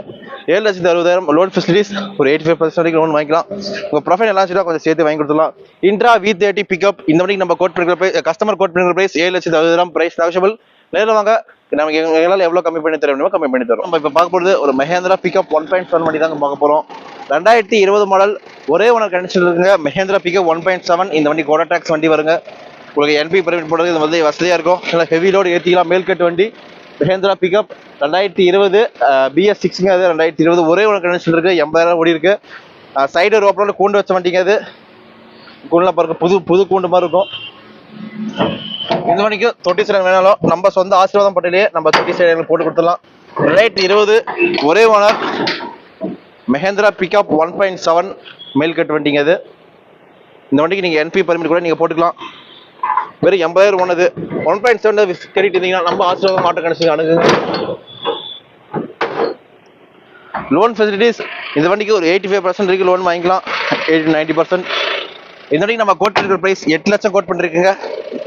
ஏழு லட்சத்தி அறுபதாயிரம் லோன் ஃபெசிலிட்டிஸ் ஒரு எயிட்டி ஃபைவ் பர்சன்ட் வரைக்கும் லோன் வாங்கிக்கலாம். உங்கள் ப்ரொஃபைல் எல்லாம் வச்சுட்டா கொஞ்சம் சேர்த்து வாங்கி கொடுத்துலாம் இன்ட்ரா வி தேர்ட்டி பிக்கப் இந்த வண்டிக்கு நம்ம கோட் பண்ணிருக்கிற ப்ரைஸ் கஸ்டமர் கோட் பண்ணிருக்கிற ப்ரைஸ் ஏழு லட்சத்தி அறுபதாயிரம். ப்ரைஸ் நெகஷபிள் நேரில் வாங்க. நமக்கு எங்களால் எவ்வளோ கம்மி பண்ணி தர முடியுமோ கம்மி பண்ணி தரோம் நம்ம இப்போ பார்க்க போகிறது ஒரு Mahindra pickup one point seven வண்டி தாங்க பார்க்க போகிறோம் ரெண்டாயிரத்தி இருபது மாடல் ஒரே ஒன்று கண்டிஷன் இருக்குங்க. Mahindra pickup one point seven இந்த வண்டி கோடா டேக்ஸ் வண்டி வருங்க. உங்களுக்கு என்பி பெர்மிட் போடுறது இது வந்து வசதியாக இருக்கும். நல்லா ஹெவி லோடு ஏற்றிக்கலாம் மேல்கட்டு வண்டி. மஹேந்திரா பிக்கப் ரெண்டாயிரத்தி இருபது பிஎஸ் சிக்ஸுங்க அது. ரெண்டாயிரத்தி இருபது ஒரே ஒன்று கண்டிஷன் இருக்குது எண்பதாயிரம் ஓடி இருக்கு. சைடு ரோப்பில் கூண்டு வச்ச வண்டிங்க அது. கூண்டுலாம் பாருங்க புது புது கூண்டு மாதிரி இருக்கும். இந்த மணிக்கு தொட்டி சைடு வேணாலும் நம்ம சொந்த ஆசீர்வாதம் பட்டியலே நம்ம தொட்டி சைடு போட்டு கொடுத்துடலாம். ரேட் இருபது ஒரே owner Mahindra pickup one point seven மேல்கட் வண்டிங்க அது இந்த வண்டிக்கு நீங்கள் என்பி பர்மிட் கூட நீங்கள் போட்டுக்கலாம். வெறும் எண்பதாயிரம் ஒன்று ஒன் பாயிண்ட் செவன் தேடிட்டு இருந்தீங்கன்னா நம்ம ஆசீர்வாதம் மாட்ட கணிச்சு அணுகுங்க. லோன் ஃபெசிலிட்டிஸ் இந்த வண்டிக்கு ஒரு எயிட்டி ஃபைவ் பர்சன்ட் வரைக்கும் லோன் வாங்கிக்கலாம். எயிட்டி நைன்ட்டி பர்சன்ட் இந்த வரைக்கும் நம்ம கோட் இருக்கிற பிரைஸ் எட்டு லட்சம் கோட் பண்ணிருக்கீங்க.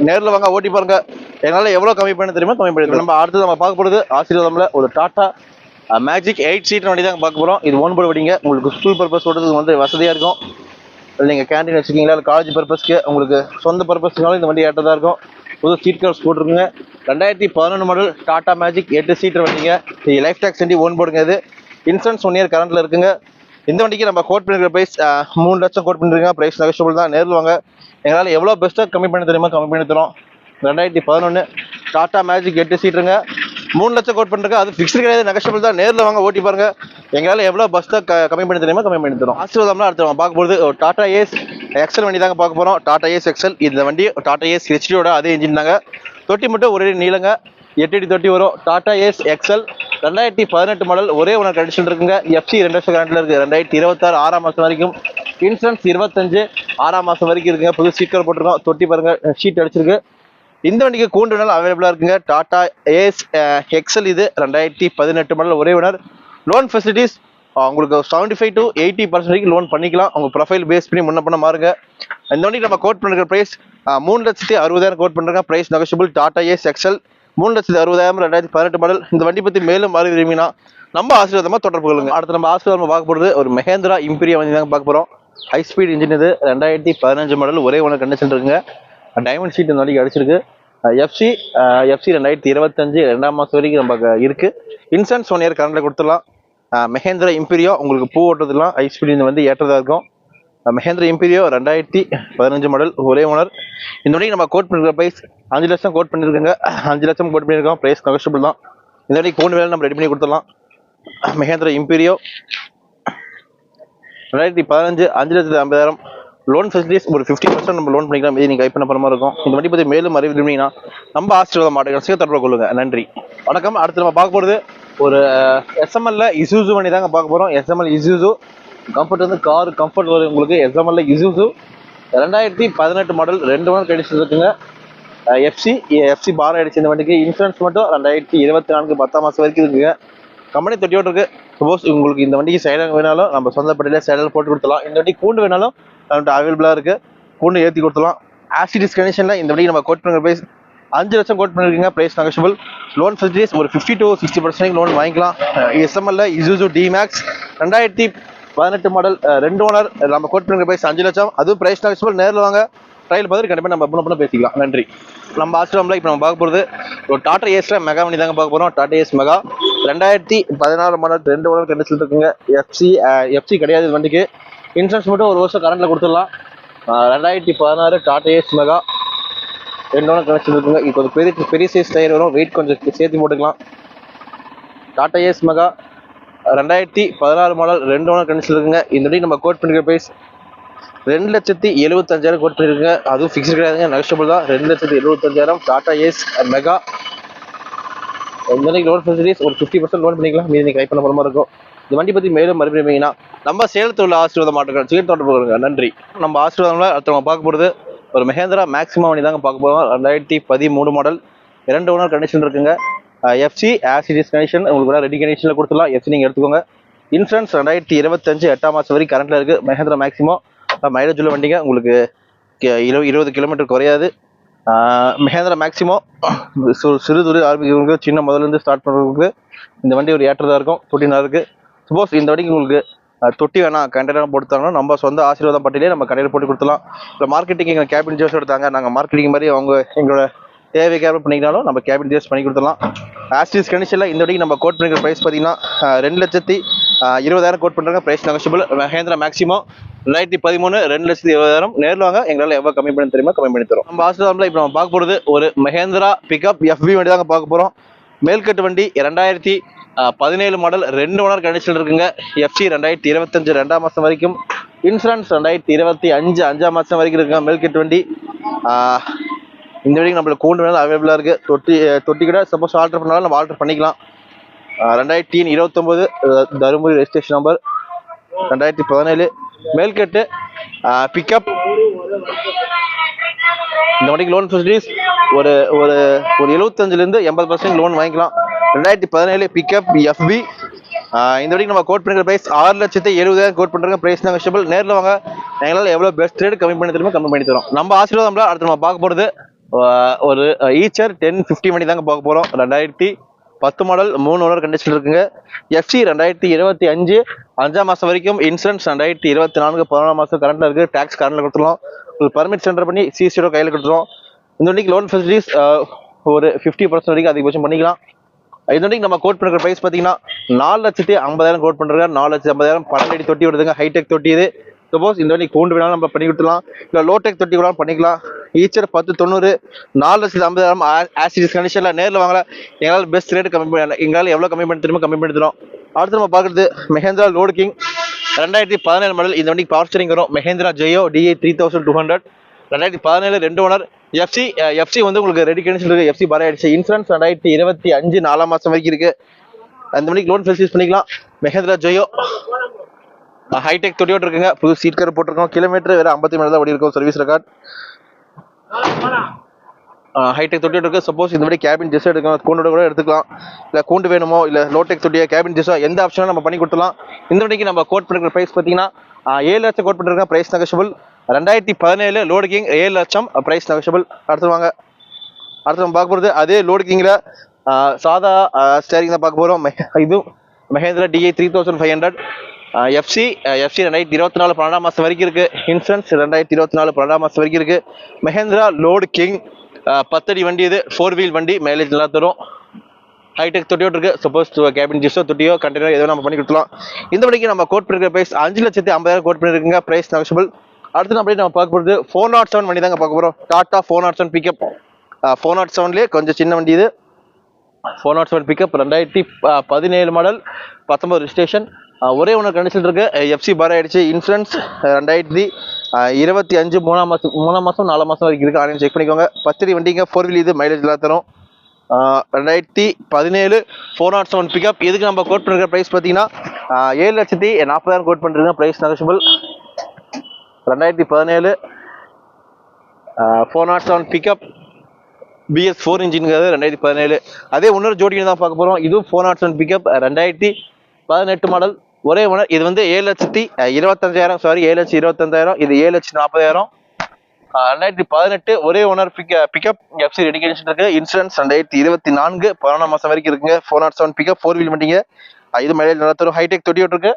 நேரில் வாங்க ஓட்டி பாருங்க. எங்களால் எவ்வளோ கம்மி பண்ண தெரியுமோ கம்மி பண்ணி நம்ம அடுத்து நம்ம பார்க்க போகிறது ஆசீர்வாதம்ல ஒரு டாட்டா மேஜிக் எயிட் சீட் வண்டி தான் பார்க்க போகிறோம் இது ஓன் போர்டு வண்டிங்க. உங்களுக்கு ஸ்கூல் பர்பஸ் ஓடுறதுக்கு வந்து வசதியாக இருக்கும். இல்லை நீங்கள் கேண்டீன் வச்சுருக்கீங்களா இல்லை காலேஜ் பர்பஸ்க்கு உங்களுக்கு சொந்த பர்பஸ்னாலும் இந்த வண்டி ஏற்றதாக இருக்கும். புது சீட் கவர்ஸ் போட்டிருக்குங்க. ரெண்டாயிரத்தி பதினொன்று மாடல் டாடா மேஜிக் எட்டு சீட்டர் வண்டிங்க. இது லைஃப் டேக்ஸ் வண்டி ஓன் போடுங்க இது. இன்சூரன்ஸ் ஒன் இயர் கரண்ட்டில் இருக்குங்க. இந்த வண்டிக்கு நம்ம கோட் பண்ணிருக்கிற ப்ரைஸ் மூணு லட்சம் கோட் பண்ணிருக்கோம் ப்ரைஸ் நெகஷியபிள் தான். நேரில் வாங்க. எங்களால் எவ்வளோ பெஸ்ட்டாக கம்மி பண்ணி தெரியுமா? கம்மி பண்ணி தரோம். ரெண்டாயிரத்தி பதினொன்று டாட்டா மேஜிக் எட்டு சீட்டுருங்க மூணு லட்சம் கோட் பண்ணிருக்கேன் அது ஃபிக்ஸ்டு கிடையாது. நெகஷியபிள் தான். நேரில் வாங்க ஓட்டி பாருங்க. எங்களால் எவ்வளோ பஸ்ஸாக கம்மி பண்ணி தெரியுமா? கம்மி பண்ணி தரோம். ஆசீர்வாதம்லாம் அடுத்து நம்ம பார்க்க போகிறது ஒரு ஏஸ் எக்ஸல் வண்டி தாங்க பார்க்க போகிறோம் டாட்டா ஏஸ் எக்ஸல் இந்த வண்டி டாட்டா ஏஸ் ஹெச்டியோட அதே இன்ஜின் தாங்க. தொட்டி மட்டும் ஒரே நீளங்க. எட்டு அடி தொட்டி வரும். டாட்டா ஏஸ் எக்ஸல் ரெண்டாயிரத்தி பதினெட்டு மாடல் ஒரே ஒன்று கண்டிஷன் இருக்குங்க. எஃப்சி ரெண்டு வருஷம் கரண்ட்ல இருக்கு. ரெண்டாயிரத்தி இருபத்தாறு ஆறாம் மாதம் வரைக்கும். இன்சூரன்ஸ் இருபத்தஞ்சு ஆறாம் மாதம் வரைக்கும் இருக்குங்க. புது ஸ்டிக்கர் போட்டிருக்கோம். தொட்டி பாருங்க. ஷீட் அடிச்சிருக்கு. இந்த வண்டிக்கு கூண்டு நாள் அவைலபிளாக இருக்குங்க. டாடா ஏஸ் எக்ஸல் இது ரெண்டாயிரத்தி பதினெட்டு மாடல் ஒரே ஓனர் லோன் ஃபெசிலிட்டிஸ் உங்களுக்கு seventy five to eighty percent வரைக்கும் லோன் பண்ணிக்கலாம். உங்கள் ப்ரொஃபைல் பேஸ் பண்ணி முன்ன பண்ண மாறுங்க. இந்த வண்டிக்கு நம்ம கோட் பண்ணுற ப்ரைஸ் மூணு லட்சத்தி அறுபதாயிரம் கோட் பண்ணுறாங்க price negotiable Tata Ace XL மூணு லட்சத்தி அறுபதாயிரம் ரெண்டாயிரத்தி பதினெட்டு மாடல். இந்த வண்டி பற்றி மேலும் அறிவு விரும்பினா நம்ம ஆசீர்வாதமாக தொடர்பு கொள்ளுங்க. அடுத்து நம்ம ஆசீர்வாதம் பார்க்க போகிறது ஒரு மெஹேந்திரா இம்பீரியா வண்டி தாங்க பார்க்க போகிறோம் ஹை ஸ்பீட் இன்ஜின் இது. ரெண்டாயிரத்தி பதினஞ்சு மாடல் ஒரே ஒன்று கண்டிஷன் இருக்குங்க. டைமண்ட் ஷீட் இந்த வண்டிக்கு அடிச்சிருக்கு. எஃப்சி எஃப்சி ரெண்டாயிரத்தி இருபத்தஞ்சு ரெண்டாம் மாதம் வரைக்கும் நம்ம இருக்கு. இன்சூரன்ஸ் ஒன் இயர் கரண்டில் கொடுத்துடலாம். மெஹேந்திரா இம்பீரியோ உங்களுக்கு பூ ஓட்டுறதுலாம் ஹை ஸ்பீட் வந்து ஏற்றதாக இருக்கும். மஹேந்திர இம்பீரியோ ரெண்டாயிரத்தி பதினஞ்சு மாடல் ஒரே ஓனர் இந்த வரைக்கும் நம்ம கோட் பண்ணிருக்க ப்ரைஸ் அஞ்சு லட்சம் கோட் பண்ணியிருக்கோங்க அஞ்சு லட்சம் கோட் பண்ணியிருக்கோம் ப்ரைஸ் நெகோஷியபிள் தான். இந்த வரைக்கும் கோன் வேலை நம்ம ரெடி பண்ணி கொடுத்துடலாம். மஹேந்திர இம்பீரியோ ரெண்டாயிரத்தி பதினஞ்சு அஞ்சு லட்சத்தி ஐம்பதாயிரம். லோன் ஃபெசிலிட்டிஸ் ஒரு ஃபிஃப்டி பர்சன்ட் நம்ம லோன் பண்ணிக்கலாம். இது நீங்கள் கைப்பண்ண பண்ண மாதிரி இருக்கும். இந்த வண்டி பற்றி மேலும் அறிவு விரும்பினீங்கன்னா நம்ம ஆசீர்வாதம் மாட்டுகள் சீக்கிரம் தொடர்பு கொள்ளுங்க. நன்றி. வணக்கம். அடுத்து நம்ம பார்க்க போகிறது ஒரு எஸ்எம்எல்ல இசூசு வண்டி தாங்க பார்க்க போகிறோம் எஸ்எம்எல் இசூசு கம்ஃபர்ட் வந்து கார் கம்ஃபர்ட் வரும் உங்களுக்கு எக்ஸாம்பிள் இசூசு ரெண்டாயிரத்தி பதினெட்டு மாடல் ரெண்டு மாடல் கிடைச்சிட்டு இருக்குங்க எஃப்சி எஃப்சி பார் ஆயிடுச்சு இந்த வண்டிக்கு. இன்சூரன்ஸ் மட்டும் ரெண்டாயிரத்தி இருபத்தி நான்கு பத்தாம் மாதம் வரைக்கும் இருக்குங்க. கம்பெனி தொட்டியோடு இருக்கு. சப்போஸ் உங்களுக்கு இந்த வண்டிக்கு சைடாக வேணாலும் நம்ம சொந்த பட்டியில சைடில் போட்டு கொடுத்துலாம் இந்த வண்டி கூண்டு வேணாலும் நம்மகிட்ட அவைலபிளாக இருக்கு. கூண்டு ஏற்றி கொடுத்துலாம் ஆசிடிஸ் கண்டிஷனில் இந்த வண்டிக்கு நம்ம கோட் பண்ணுற ப்ரைஸ் அஞ்சு லட்சம் கோட் பண்ணிருக்கீங்க. ப்ரைஸ் நெகஷபிள் லோன் ஃபெசிலிட்டிஸ் ஒரு fifty to sixty percentage loan வாங்கிக்கலாம். எஸ்எம்எல்ல இசுசு டி மேக்ஸ் ரெண்டாயிரத்தி பதினெட்டு மாடல் ரெண்டு ஓனர் நம்ம கோட் பண்ணுற ப்ரைஸ் அஞ்சு லட்சம். அதுவும் ப்ரைஸ் நெகஷியபிள் நேரில் வாங்க. ட்ரையல் பார்த்து கண்டிப்பாக நம்ம பண்ண பண்ண பேசிக்கலாம். நன்றி. நம்ம ஆசிரமில் இப்போ நம்ம பார்க்க போகிறது ஒரு டாட்டா ஏஸில் மெகா வண்டி தாங்க பார்க்க போகிறோம் டாட்டா ஏஸ் மெகா ரெண்டாயிரத்தி பதினாறு மாடல் ரெண்டு ஓனர் கண்டிஷன் இருக்குங்க. எஃப்சி எஃப்சி கிடையாது வண்டிக்கு. இன்சூரன்ஸ் மட்டும் ஒரு வருஷம் கரண்ட்டில் கொடுத்துடலாம். ரெண்டாயிரத்தி பதினாறு டாட்டா ஏஸ் மெகா ரெண்டு ஓனர் கனெக்ஷன் இருக்குங்க. இப்போ ஒரு பெரிய பெரிய சைஸ் டயர் வரும். வெயிட் கொஞ்சம் சேர்த்து போட்டுக்கலாம். டாட்டா ஏஸ் மெகா ரெண்டாயிரத்தி பதினாறு மாடல் ரெண்டு ஓனர் கண்டிஷன் இருக்குங்க. இந்த வண்டி நம்ம கோட் பண்ணிக்கிற பிரைஸ் ரெண்டு லட்சத்தி எழுபத்தஞ்சாயிரம் கோட் பண்ணிருக்குங்க. அதுவும் ஃபிக்ஸ் கிடையாதுங்க. நெகஷியபிள் தான். ரெண்டு லட்சத்தி எழுபத்தஞ்சாயிரம் டாடா ஏஸ் மெகா இந்த லோன் ஃபெசிலிட்டிஸ் ஒரு ஃபிஃப்டி பர்சன்ட் லோன் பண்ணிக்கலாம். மீதி நீங்கள் கை பண்ண போகிற மாதிரி இருக்கும். இந்த வண்டி பற்றி மேலும் மறுபடியும் நம்ம சேலத்தில் உள்ள ஆசீர்வாதம் மாட்டுகள் சீட் தொடர்பு கொடுங்க நன்றி. நம்ம ஆசீர்வாதம்ல அடுத்தவங்க பார்க்க போகிறது ஒரு மஹேந்திரா மேக்ஸிமம் வண்டி தாங்க பார்க்க போகிறோம் ரெண்டாயிரத்தி பதிமூணு மாடல் இரண்டு ஓனர் கண்டிஷன் இருக்குங்க. எஃப்சி ஆசிடிஸ் கண்டிஷன் உங்களுக்கு கூட ரெடி கண்டிஷனில் கொடுத்துலாம் எஃப்சி நீங்கள் எடுத்துக்கோங்க. இன்சூரன்ஸ் ரெண்டாயிரத்தி இருபத்தஞ்சு எட்டாம் மாதம் வரைக்கும் கரண்ட்டில் இருக்குது மெஹேந்திரா மேக்ஸிமம் மைலேஜ் உள்ள வண்டிங்க உங்களுக்கு இரு இருபது கிலோமீட்டர் குறையாது. ஆஹ் மஹேந்திரா மேக்ஸிமம் சிறு துறை ஆரம்பிக்கிறவங்களுக்கு சின்ன முதல்ல இருந்து ஸ்டார்ட் பண்ணுறவங்களுக்கு இந்த வண்டி ஒரு ஏற்றதாக இருக்கும். தொட்டினா இருக்குது சப்போஸ் இந்த வண்டிக்கு உங்களுக்கு தொட்டி வேணாம். கண்டெய்னர் போட்டுத்தாங்கன்னா நம்ம சொந்த ஆசீர்வாதம் பட்டியலே நம்ம கடையில் போட்டு கொடுத்துலாம் இல்லை மார்க்கெட்டிங் எங்கள் கேபின் ஜோஸ் எடுத்தாங்க நாங்கள் மார்க்கெட்டிங் மாதிரி அவங்க எங்களோட தேவை கேபிள் நம்ம கேபின் ஜோஸ் பண்ணி கொடுத்துடலாம். ஆஸ்டிஸ் கண்டிஷனில் இந்த வரைக்கும் நம்ம கோட் பண்ணிக்கிற ப்ரைஸ் பார்த்தீங்கன்னா ரெண்டு லட்சத்தி இருபதாயிரம் கோட் பண்ணுறாங்க ப்ரைஸ் நெகஷியபிள் மஹேந்திரா மேக்ஸிமம் ரெண்டாயிரத்தி பதிமூணு ரெண்டு லட்சத்தி இருபதாயிரம். நேரில் வாங்க. எங்களால் எவ்வளோ கம்மி பண்ணி தெரியுமா கம்மி பண்ணி தரும் நம்ம ஆசிரியர்ல இப்போ நம்ம பார்க்க போகிறது ஒரு மஹேந்திரா பிக்கப் எஃபி வண்டி தாங்க பார்க்க போகிறோம் மேல்கட்டு வண்டி ரெண்டாயிரத்தி பதினேழு மாடல் ரெண்டு ஓனர் கண்டிஷன் இருக்குங்க. எஃப்சி ரெண்டாயிரத்தி இருபத்தஞ்சு ரெண்டாம் மாதம் வரைக்கும். இன்சூரன்ஸ் ரெண்டாயிரத்தி இருபத்தி அஞ்சு அஞ்சாம் மாதம் வரைக்கும் இருக்குங்க மேல்கட்டு வண்டி. இந்த வரைக்கும் நம்மளுக்கு கூண்டு வேணாலும் அவைலபிளாக இருக்குது தொட்டி தொட்டி கூட சப்போஸ் ஆர்டர் பண்ணாலும் நம்ம ஆல்டர் பண்ணிக்கலாம். ரெண்டாயிரத்தி இருபத்தொம்போது தருமபுரி ரெஜிஸ்ட்ரேஷன் நம்பர் ரெண்டாயிரத்தி பதினேழு. மேல்கட்டு பிக்கப் இந்த வண்டிக்கு லோன் ஃபெசிலிட்டிஸ் ஒரு ஒரு ஒரு எழுபத்தஞ்சிலேருந்து எண்பது பர்சன்ட் லோன் வாங்கிக்கலாம். ரெண்டாயிரத்தி பதினேழு பிக்கப் எஃபி இந்த வரைக்கும் நம்ம கோட் பண்ணுற ப்ரைஸ் ஆறு லட்சத்தி எழுபதாயிரம் கோட் பண்ணுறாங்க ப்ரைஸ் நெகஷியபிள் நேரில் வாங்க. எங்களால் எவ்வளோ பெஸ்ட் ரேட் கம்மி பண்ணி தருமோ கம்மி பண்ணி தரோம் நம்ம ஆசீர்வாதம்ல அடுத்து நம்ம பார்க்க போகிறது ஒரு ஈச்சர் டென் ஃபிஃப்டி மணி தாங்க பார்க்க போகிறோம் ரெண்டாயிரத்தி பத்து மாடல் மூணு ஓனர் கண்டிஷன் இருக்குங்க. எஃப்சி ரெண்டாயிரத்தி இருபத்தி அஞ்சு அஞ்சாம் மாதம் வரைக்கும் இன்சூரன்ஸ் ரெண்டாயிரத்தி இருபத்தி நான்கு பதினொன்றாம் மாதம் கரண்ட்டில் இருக்குது டேக்ஸ் கரண்டில் கொடுத்துருவோம் ஒரு பர்மிட் சென்டர் பண்ணி சிசியோட கையில் கொடுத்துருவோம் இந்த வண்டிக்கு லோன் ஃபெசிலிட்டிஸ் ஒரு ஃபிஃப்டி பர்சன்ட் வரைக்கும் அதிகபட்சம் பண்ணிக்கலாம். இது வரைக்கும் நம்ம கோட் பண்ணுற ப்ரைஸ் பார்த்தீங்கன்னா நாலு லட்சத்தி ஐம்பதாயிரம் கோட் பண்ணுறாங்க நாலு லட்சத்தி ஐம்பதாயிரம் பன்னெண்டு அடி தொட்டி வருதுங்க ஹைடெக் தொட்டி இது. சப்போஸ் இந்த வண்டி கூண்டு வேணாலும் நம்ம பண்ணி கொடுத்துலாம் இல்லை லோடெக் தொட்டி வேணாலும் பண்ணிக்கலாம். ஈச்சர் பத்து தொண்ணூறு நாலு லட்சத்து ஐம்பதாயிரம் ஆசிடிஸ் கண்டிஷனில் நேரில் வாங்கல. எங்களால் பெஸ்ட் ரேட் கம்மி பண்ண எங்களால் எவ்வளோ கம்மி பண்ணி திரும்ப கம்மி பண்ணி தரோம் அடுத்து நம்ம பார்க்குறது மெஹேந்திரா லோடு கிங் ரெண்டாயிரத்தி பதினேழு மாடல் இந்த வண்டிக்கு பவர் ஸ்டரிங் வரும். Mahindra Jayo DI three thousand two hundred ரெண்டாயிரத்தி பதினேழு ரெண்டு ஓனர் எஃப்சி எஃப்சி வந்து உங்களுக்கு ரெடி கண்டிஷன் எஃப்சி பார ஆயிடுச்சு. இன்சூரன்ஸ் ரெண்டாயிரத்தி இருபத்தி அஞ்சு நாலாம் மாதம் வரைக்கும் இருக்குது அந்த மணிக்கு லோன் ஃபெசிலிட்டிஸ் பண்ணிக்கலாம். மெஹேந்திரா ஜெயோ ஹைடெக் தொட்டியோட இருக்குங்க. புது சீட் கவர் போட்டிருக்கோம். கிலோமீட்டர் வேற ஐம்பத்தி மூணு தான் ஓடி இருக்கும். சர்வீஸ் ரெக்கார்ட் ஹைடெக் தொட்டியோட இருக்கு. சப்போஸ் இந்த மாதிரி கேபின் ஜெஸ் எடுக்கலாம். கூண்டோட கூட எடுத்துக்கலாம். இல்லை கூண்டு வேணுமோ இல்லை லோடெக் தொட்டியா கேபின் ஜெஸ்ஸோ எந்த ஆப்ஷனும் நம்ம பண்ணி கொடுத்துலாம் இந்த வண்டிக்கு நம்ம கோட் பண்ணிருக்கிற ப்ரைஸ் பார்த்தீங்கன்னா ஏழு லட்சம் கோட் பண்ணிருக்கோம் ப்ரைஸ் நெகஷபிள் ரெண்டாயிரத்தி பதினேழு லோடு கிங் ஏழு லட்சம். ப்ரைஸ் நெகஷபிள் அடுத்து வாங்க. அடுத்து நம்ம பார்க்க போகிறது அதே லோடு கிங்கில் சாதா ஸ்டேரிங் தான் பார்க்க போகிறோம் இது Mahindra DI three thousand five hundred FC FC ரெண்டாயிரத்தி இருபத்தி நாலு பன்னெண்டாம் மாதம் வரைக்கும் இருக்குது இன்சூரன்ஸ் ரெண்டாயிரத்தி இருபத்தி நாலு பன்னெண்டாம் மாதம் வரைக்கும் இருக்குது மஹேந்திரா லோடு கிங் பத்தடி வண்டி இது. ஃபோர் வீல் வண்டி மைலேஜ் நல்லா தரும். ஹைடெக் தொட்டியோடு இருக்கு. சப்போஸ் கேபின் ஜிப்ஸோ தொட்டியோ கண்டெய்னர் எதோ நம்ம பண்ணி கொடுத்துலாம் இந்த வண்டிக்கு நம்ம கோட் பண்ணிருக்க ப்ரைஸ் அஞ்சு லட்சத்தி ஐம்பதாயிரம் கோட் பண்ணிருக்குங்க. ப்ரைஸ் நெகஷபிள் அடுத்து நம்ம நம்ம பார்க்க போகிறது ஃபோர் நாட் செவன் வண்டி தாங்க பார்க்க போகிறோம் Tata four naught seven pickup four naught செவன்லேயே கொஞ்சம் சின்ன வண்டி இது. ஃபோர் நாட் செவன் பிக்கப் ரெண்டாயிரத்தி பதினேழு மாடல் பத்தொம்பது ரிஜிஸ்ட்ரேஷன் ஒரே ஒன்று கண்டிஷன் இருக்கு. எஃப்சி பார் ஆயிடுச்சு. இன்சூரன்ஸ் ரெண்டாயிரத்தி இருபத்தி அஞ்சு மூணாம் மாதம் மூணாம் மாதம் நாலாம் மாதம் வரைக்கும் இருக்குது ஆன்லைன் செக் பண்ணிக்கோங்க. பத்திரி வண்டிங்க ஃபோர் வீல் இது மைலேஜ் எல்லாம் தரும். ரெண்டாயிரத்தி பதினேழு ஃபோர் நாட் செவன் பிக்கப் இதுக்கு நம்ம கோட் பண்ணிருக்க ப்ரைஸ் பார்த்தீங்கன்னா ஏழு லட்சத்தி நாற்பதாயிரம் கோட் பண்ணிருங்க ப்ரைஸ் நெகஷபிள் ரெண்டாயிரத்தி பதினேழு four naught seven pickup BS four இன்ஜின்ங்கிறது ரெண்டாயிரத்தி பதினேழு. அதே இன்னொரு ஜோடியில் தான் பார்க்க போகிறோம் இதுவும் ஃபோர் நாட் செவன் பிக்கப் ரெண்டாயிரத்தி பதினெட்டு மாடல் ஒரே ஓனர் இது வந்து ஏழு லட்சத்தி இருபத்தஞ்சாயிரம் சாரி ஏழு லட்சத்தி இருபத்தஞ்சாயிரம் இது ஏழு லட்சத்தி நாற்பதாயிரம் ரெண்டாயிரத்தி பதினெட்டு ஒரே ஓனர் பிக் பிக்கப் எஃப்சி ரெடிகேஷன் இருக்கு. இன்சூரன்ஸ் ரெண்டாயிரத்தி இருபத்தி நான்கு பதினொன்றாம் மாதம் வரைக்கும் இருக்குங்க. Four naught seven pickup four wheel வண்டிங்க. இது மேலே நல்லா தரும் ஹைடெக் தொட்டி இருக்கு.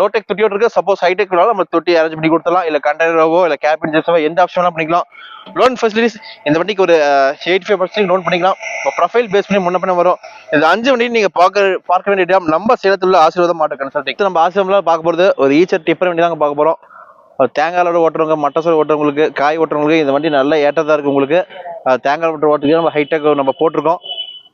லோடெக் தொட்டியோட்டு இருக்கு. சப்போஸ் ஹைடெக் நம்ம தொட்டி அரேஞ்ச் பண்ணி கொடுத்தலாம் இல்லை கண்டெய்னராவோ இல்லை கேபின் ஜெஸ்ஸோ எந்த ஆப்ஷன் பண்ணிக்கலாம். லோன் ஃபெசிலிட்டிஸ் இந்த வண்டிக்கு ஒரு எயிட் ஃபைவ் பர்சன்ட் லோன் பண்ணிக்கலாம். ப்ரொஃபைல் பேஸ் பண்ணி முன்ன பண்ண வரும். இந்த அஞ்சு வண்டி நீங்க பார்க்க பார்க்க வேண்டிய இடம் நம்ம சேலத்தில் உள்ள ஆசீர்வாதம் மாட்டோம் கன்சல்டிங் நம்ம ஆசிரமில் பார்க்க போகிறது ஒரு ஈச்சர் டிப்பர் வண்டி தாங்க பார்க்க போகிறோம் தேங்காயோட ஓட்டுறவங்க மட்டசோட ஓட்டுறவங்களுக்கு காய் ஓட்டுறவங்களுக்கு இந்த வண்டி நல்ல ஏற்றதா இருக்கு உங்களுக்கு. தேங்காய் ஓட்டுற ஓட்டுறதுக்கு நம்ம ஹைடெக் நம்ம போட்டிருக்கோம்.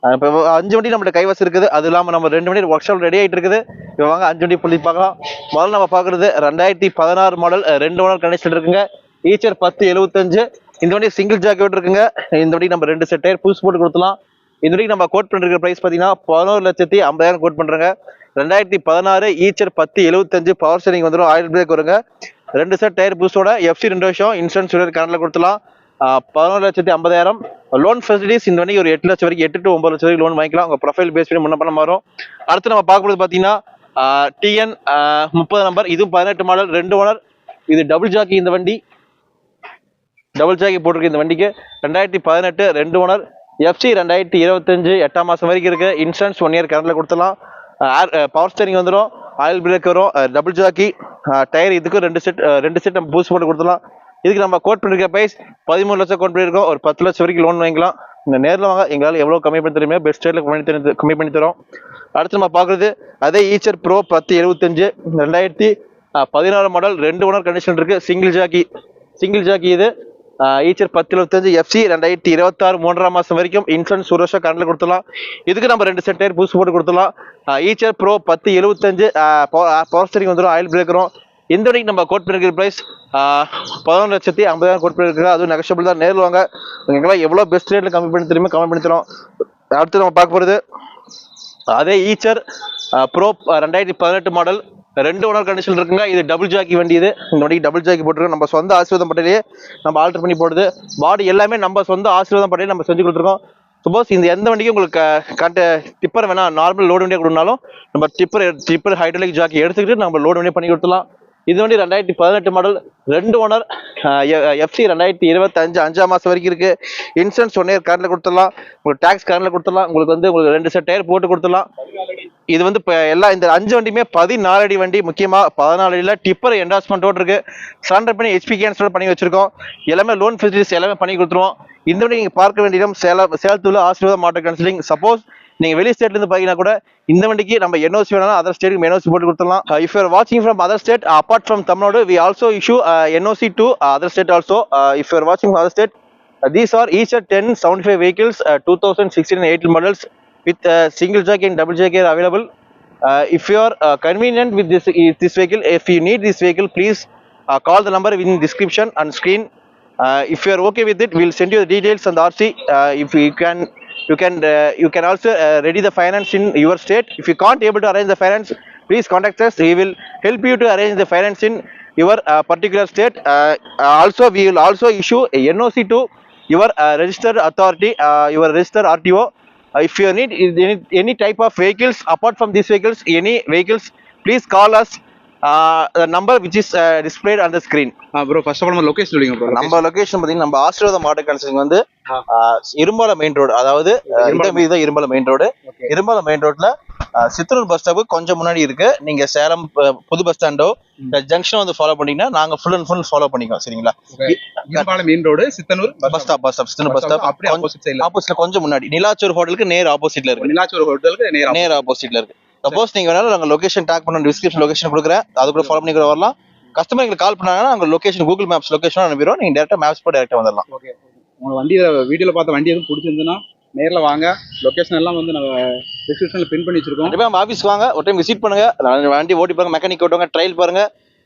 இப்போ அஞ்சு வண்டி நம்மளோட கைவசம் இருக்குது. அது இல்லாமல் நம்ம ரெண்டு வண்டி ஒர்க் ஷாப் ரெடி ஆகிட்டு இருக்குது. இப்போ வாங்க அஞ்சு வண்டி புள்ளி பார்க்கலாம். முதல்ல நம்ம பார்க்குறது ரெண்டாயிரத்தி பதினாறு மாடல் ரெண்டு ஓனர் கண்டிஷன் இருக்குங்க. ஈச்சர் பத்து எழுபத்தஞ்சு இந்த வண்டி சிங்கிள் ஜாக்கெட் இருக்குங்க. இந்த வண்டி நம்ம ரெண்டு செட் டயர் புதுசு போட்டு கொடுத்துலாம் இந்த வண்டிக்கு நம்ம கோட் பண்ணிருக்கிற ப்ரைஸ் பார்த்தீங்கன்னா பதினோரு லட்சத்தி ஐம்பதாயிரம் கோட் பண்ணுறங்க ரெண்டாயிரத்தி பதினாறு ஈச்சர் பத்து எழுபத்தஞ்சு பவர் ஸ்டேரிங் வந்துடும் ஆயில் பிரேக் வருங்க. ரெண்டு செட் டயர் புதுசோட எஃப்சி ரெண்டு வருஷம். இன்சூரன்ஸ் கரண்டில் கொடுத்துலாம் பதினோரு லட்சத்தி ஐம்பதாயிரம். லோன் ஃபெசிலிட்டிஸ் இந்த வண்டி ஒரு எட்டு லட்சம் வரைக்கும் எட்டு டு ஒன்பது லட்சம் வரைக்கும் லோன் வாங்கிக்கலாம். உங்கள் ப்ரொஃபைல் பேஸ் பண்ணி முன்ன பண்ண வரும். அடுத்து நம்ம பார்க்கும்போது பார்த்தீங்கன்னா டிஎன் முப்பது நம்பர் இதுவும் பதினெட்டு மாடல் ரெண்டு ஓனர் இது டபுள் ஜாக்கி இந்த வண்டி. டபுள் ஜாக்கி போட்டிருக்கு இந்த வண்டிக்கு. ரெண்டாயிரத்தி பதினெட்டு ரெண்டு ஓனர் எஃப்சி ரெண்டாயிரத்தி இருபத்தஞ்சு எட்டாம் மாதம் வரைக்கும் இருக்குது இன்சூரன்ஸ் ஒன் இயர் கரண்டில் கொடுத்துலாம் பவர் ஸ்டேரிங் வந்துடும் ஆயில் பிரேக் வரும். டபுள் ஜாக்கி டயர் இதுக்கும் ரெண்டு செட் ரெண்டு செட் நம்ம பூஸ்ட் போட்டு கொடுத்துலாம் இதுக்கு நம்ம கோட் பண்ணிருக்க ப்ரைஸ் பதிமூணு லட்சம் கோட் பண்ணியிருக்கோம் ஒரு பத்து லட்சம் வரைக்கும் லோன் வாங்கிக்கலாம். இந்த நேரில் வாங்க எங்களால் எவ்வளோ கம்மி பண்ணி தருமே பெஸ்ட் ரேட்டில் கம்மி பண்ணி கம்மி பண்ணி தரோம். அடுத்து நம்ம பார்க்குறது அதே ஈச்சர் ப்ரோ பத்து எழுபத்தஞ்சு ரெண்டாயிரத்தி பதினாறு மாடல் ரெண்டு ஓனர் கண்டிஷன் இருக்கு. சிங்கிள் ஜாக்கி சிங்கிள் ஜாக்கி இது. ஈச்சர் பத்து எழுபத்தஞ்சு எஃப்சி ரெண்டாயிரத்தி இருபத்தாறு மூன்றாம் மாதம் வரைக்கும் இன்சூரன்ஸ் ஒரு வருஷம் கரண்டில் கொடுத்துலாம் இதுக்கு நம்ம ரெண்டு செட் டயர் புதுசு போட்டு கொடுத்துலாம் ஈச்சர் ப்ரோ பத்து எழுபத்தஞ்சு பவர் ஸ்டரிங் வந்துடும் ஆயில் பிரேக்கரும் இந்த வரைக்கும் நம்ம கோட் பண்ணிருக்கிற ப்ரைஸ் பதினொன்று லட்சத்தி ஐம்பதாயிரம் கோட் பண்ணிருக்கோம் அதுவும் நெகஷபிள் தான். நேரில் வாங்க. எவ்வளோ பெஸ்ட் ரேட்டில் கம்மி பண்ணி தெரியுமா? கம்மி பண்ணி தரோம். அடுத்து நம்ம பார்க்க போகிறது அதே ஈச்சர் ப்ரோ ரெண்டாயிரத்தி பதினெட்டு மாடல் ரெண்டு ஓனர் கண்டிஷன் இருக்குங்க. இது டபுள் ஜாக்கி வண்டி இது. இந்த வண்டிக்கு டபுள் ஜாக்கி போட்டிருக்கோம். நம்ம சொந்த ஆசீர்வாதம் பட்டையிலேயே நம்ம ஆல்டர் பண்ணி போடுது. பாடி எல்லாமே நம்ம சொந்த ஆசீர்வாதம் பட்டையில நம்ம செஞ்சு கொடுத்துருக்கோம். சப்போஸ் இந்த எந்த வண்டிக்கும் உங்களுக்கு கட்ட டிப்பர் வேணா நார்மல் லோடு வண்டியாக கொடுனாலும் நம்ம டிப்பர் டிப்பர் ஹைட்ராலிக் ஜாக்கி எடுத்துக்கிட்டு நம்ம லோடு வண்டியை பண்ணி கொடுத்துலாம் இது வண்டி ரெண்டாயிரத்தி பதினெட்டு மாடல் ரெண்டு ஓனர் எஃப்சி ரெண்டாயிரத்தி இருபத்தஞ்சு அஞ்சாம் மாசம் வரைக்கும் இருக்கு. இன்சூரன்ஸ் ஒன் இயர் கரண்ட்ல கொடுத்துடலாம். உங்களுக்கு டேக்ஸ் கரண்ட்ல கொடுத்துடலாம். உங்களுக்கு வந்து உங்களுக்கு ரெண்டு செட் டயர் போட்டு கொடுத்துடலாம். இது வந்து இப்போ எல்லா இந்த அஞ்சு வண்டியுமே பதினாலு அடி வண்டி முக்கியமா பதினாலு அடியில் டிப்பர் என்டாஸ்மெண்ட்டோடு இருக்கு சரண்டர் பண்ணி ஹெச்பி கேன்சல் பண்ணி வச்சிருக்கோம். எல்லாமே லோன் ஃபெசிலிட்டிஸ் எல்லாமே பண்ணி கொடுத்துருவோம். இந்த விட நீங்கள் பார்க்க வேண்டிய இடம் சேல சேலத்தில் ஆசீர்வாதம் ஆட்டோ கன்சல்டிங் சப்போஸ் நீங்கள் வெளி ஸ்டேட்லேருந்து பார்த்தீங்கன்னா கூட இந்த வண்டிக்கு நம்ம என்ஓசி வேணாலும் அதர் ஸ்டேட்டுக்கு என்ஓசி போட்டு கொடுத்துடலாம். இஃப் யூர் வாட்சிங் from other state apart from Tamil Nadu we also issue NOC to other state also if your வாட்சிங் other state these are each R ten seventy five vehicles two thousand sixteen eight models with single jack and double jack available if you are convenient with this this vehicle if you need this vehicle please call the number win description and screen uh, if you are okay with it we'll send you the details on the rc uh, if you can you can uh, you can also ready the finance in your state. If you can't able to arrange the finance please contact us. We will help you to arrange the finance in your particular state. Also we will also issue a noc to your registered authority your registered rto uh, if you need any, any type of vehicles apart from these vehicles any vehicles please call us the number which is uh, displayed on the screen. Bro first of all நம்ம location சொல்லுங்க bro நம்ம location பாத்தீங்கன்னா நம்ம ஆசீர்வாதம் மாவட்ட consulting வந்து இரும்பால main road அதாவது இந்த மீது தான் இரும்பால மெயின் ரோடு இரும்பால மெயின் ரோட்ல சித்தூர் பஸ் ஸ்டாப் கொஞ்சம் முன்னாடி இருக்கு. நீங்க சேலம் புது பஸ் ஸ்டாண்டோ ஜங்ஷன் வந்து ஃபாலோ பண்ணீங்கன்னா நாங்க ஃபுல் அண்ட் ஃபுல் ஃபாலோ பண்ணிக்கோம் சரிங்களா? Irumbalam main road Chithanur bus stop bus stop Chittur bus stop அப்படியே ஆப்போசிட் சைடுல ஆப்போசிட்ல கொஞ்சம் முன்னாடி. நிலாச்சூர் ஹோட்டலுக்கு நேர் ஆப்போசிட்ல இருக்கு. நிலாச்சூர் ஹோட்டலுக்கு நேரா நேர் ஆப்போசிட்ல இருக்கு. சப்போஸ் நீங்க வேணாலும் நாங்க லொகேஷன் டேக் பண்ண டிஸ்கிரிப்ஷன் லொகேஷன் கொடுக்குறேன். அது கூட ஃபாலோ பண்ணி கூட வரலாம். கஸ்டமர் எங்களுக்கு கால் பண்ணாங்கன்னா நாங்க லொகேஷன் கூகுள் மேப்ஸ் லொகேஷன் அனுப்பிடுவோம். நீங்க டேரக்டா மேப்ஸ் போய் டேரக்டா வந்துடலாம். ஓகே உங்களுக்கு வண்டி வீடியோல பார்த்த வண்டி எதுவும் பிடிச்சிருந்துன்னா நேர்ல வாங்க. லொகேஷன் எல்லாம் வந்து நம்ம டிஸ்கிரிப்ஷன்ல பின் பண்ணி வச்சிருக்கோம். கண்டிப்பா நம்ம ஆஃபீஸ்க்கு வாங்க. ஒரு டைம் விசிட் பண்ணுங்க. வண்டி ஓட்டி பாருங்க மெக்கானிக் ஓட்டுவாங்க ட்ரையல் பாருங்க.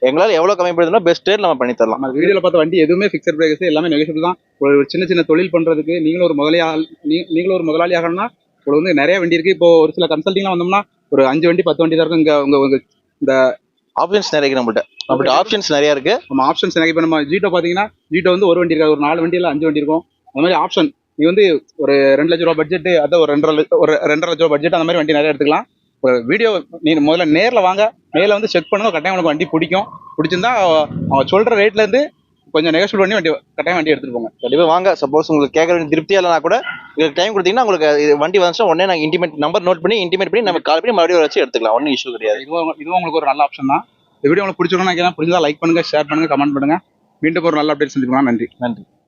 எங்களால எவ்வளவு கம்மி பண்ணுறதுனா பெஸ்ட் ரேட் நம்ம பண்ணி தரலாம். நம்ம வீடியோல பார்த்த வண்டி எதுவுமே ஃபிக்ஸட் பிரைஸ் எல்லாமே நெகோஷியபிள் தான். ஒரு சின்ன சின்ன தொழில் பண்றதுக்கு நீங்களும் ஒரு முதலாளி நீங்களும் ஒரு முதலாளி ஆகணும்னா உங்களுக்கு வந்து நிறைய வண்டி இருக்கு. இப்போ ஒரு சில கன்சல்டிங்லாம் வந்தோம்னா ஒரு அஞ்சு வண்டி பத்து வண்டி தான் இருக்கும் இங்க உங்க உங்க இந்த ஆப்ஷன்ஸ் நிறைய இருக்கு நம்மள்ட்ட நம்மள்ட்ட ஆப்ஷன்ஸ் நிறைய இருக்கு. நம்ம ஆப்ஷன்ஸ் நிறைய இப்போ நம்ம ஜீட்டோ பாத்தீங்கன்னா ஜீட்டோ வந்து ஒரு வண்டி இருக்காது. ஒரு நாலு வண்டி இல்ல அஞ்சு வண்டி இருக்கும். அந்த மாதிரி ஆப்ஷன் நீ வந்து ஒரு ரெண்டு லட்ச ரூபா பட்ஜெட் அதான் ஒரு ரெண்டரை ஒரு ரெண்டரை லட்ச ரூபா பட்ஜெட் அந்த மாதிரி வண்டி நிறைய எடுத்துக்கலாம். ஒரு வீடியோ நீ முதல்ல நேர்ல வாங்க. நேர்ல வந்து செக் பண்ணுங்க. கட்டாயம் உனக்கு வண்டி பிடிக்கும். பிடிச்சிருந்தா அவ- அவன் சொல்ற ரேட்ல இருந்து கொஞ்சம் நெகோஷியல் பண்ணி வண்டி கட்டாயம் வண்டி எடுத்துட்டு போங்க. கண்டிப்பா வாங்க. சப்போஸ் உங்களுக்கு கேட்க வேண்டிய திருப்தியா இல்லைனா கூட உங்களுக்கு டைம் கொடுத்தீங்கன்னா உங்களுக்கு இது வண்டி வந்துச்சுன்னா உடனே நாங்க இன்டிமேட் நம்பர் நோட் பண்ணி இன்டிமேட் பண்ணி நம்ம கால் பண்ணி மறுபடியும் வச்சு எடுத்துக்கலாம். ஒன்றும் இஷ்யூ கிடையாது. இதுவும் இதுவும் உங்களுக்கு ஒரு நல்ல ஆப்ஷன் தான். இந்த வீடியோ உங்களுக்கு பிடிச்சிருக்கணும் நினைக்கிறேன். பிடிச்சதா லைக் பண்ணுங்க ஷேர் பண்ணுங்க கமெண்ட் பண்ணுங்க. மீண்டும் ஒரு நல்ல அப்டேட் சந்திக்கலாம் நன்றி. நன்றி.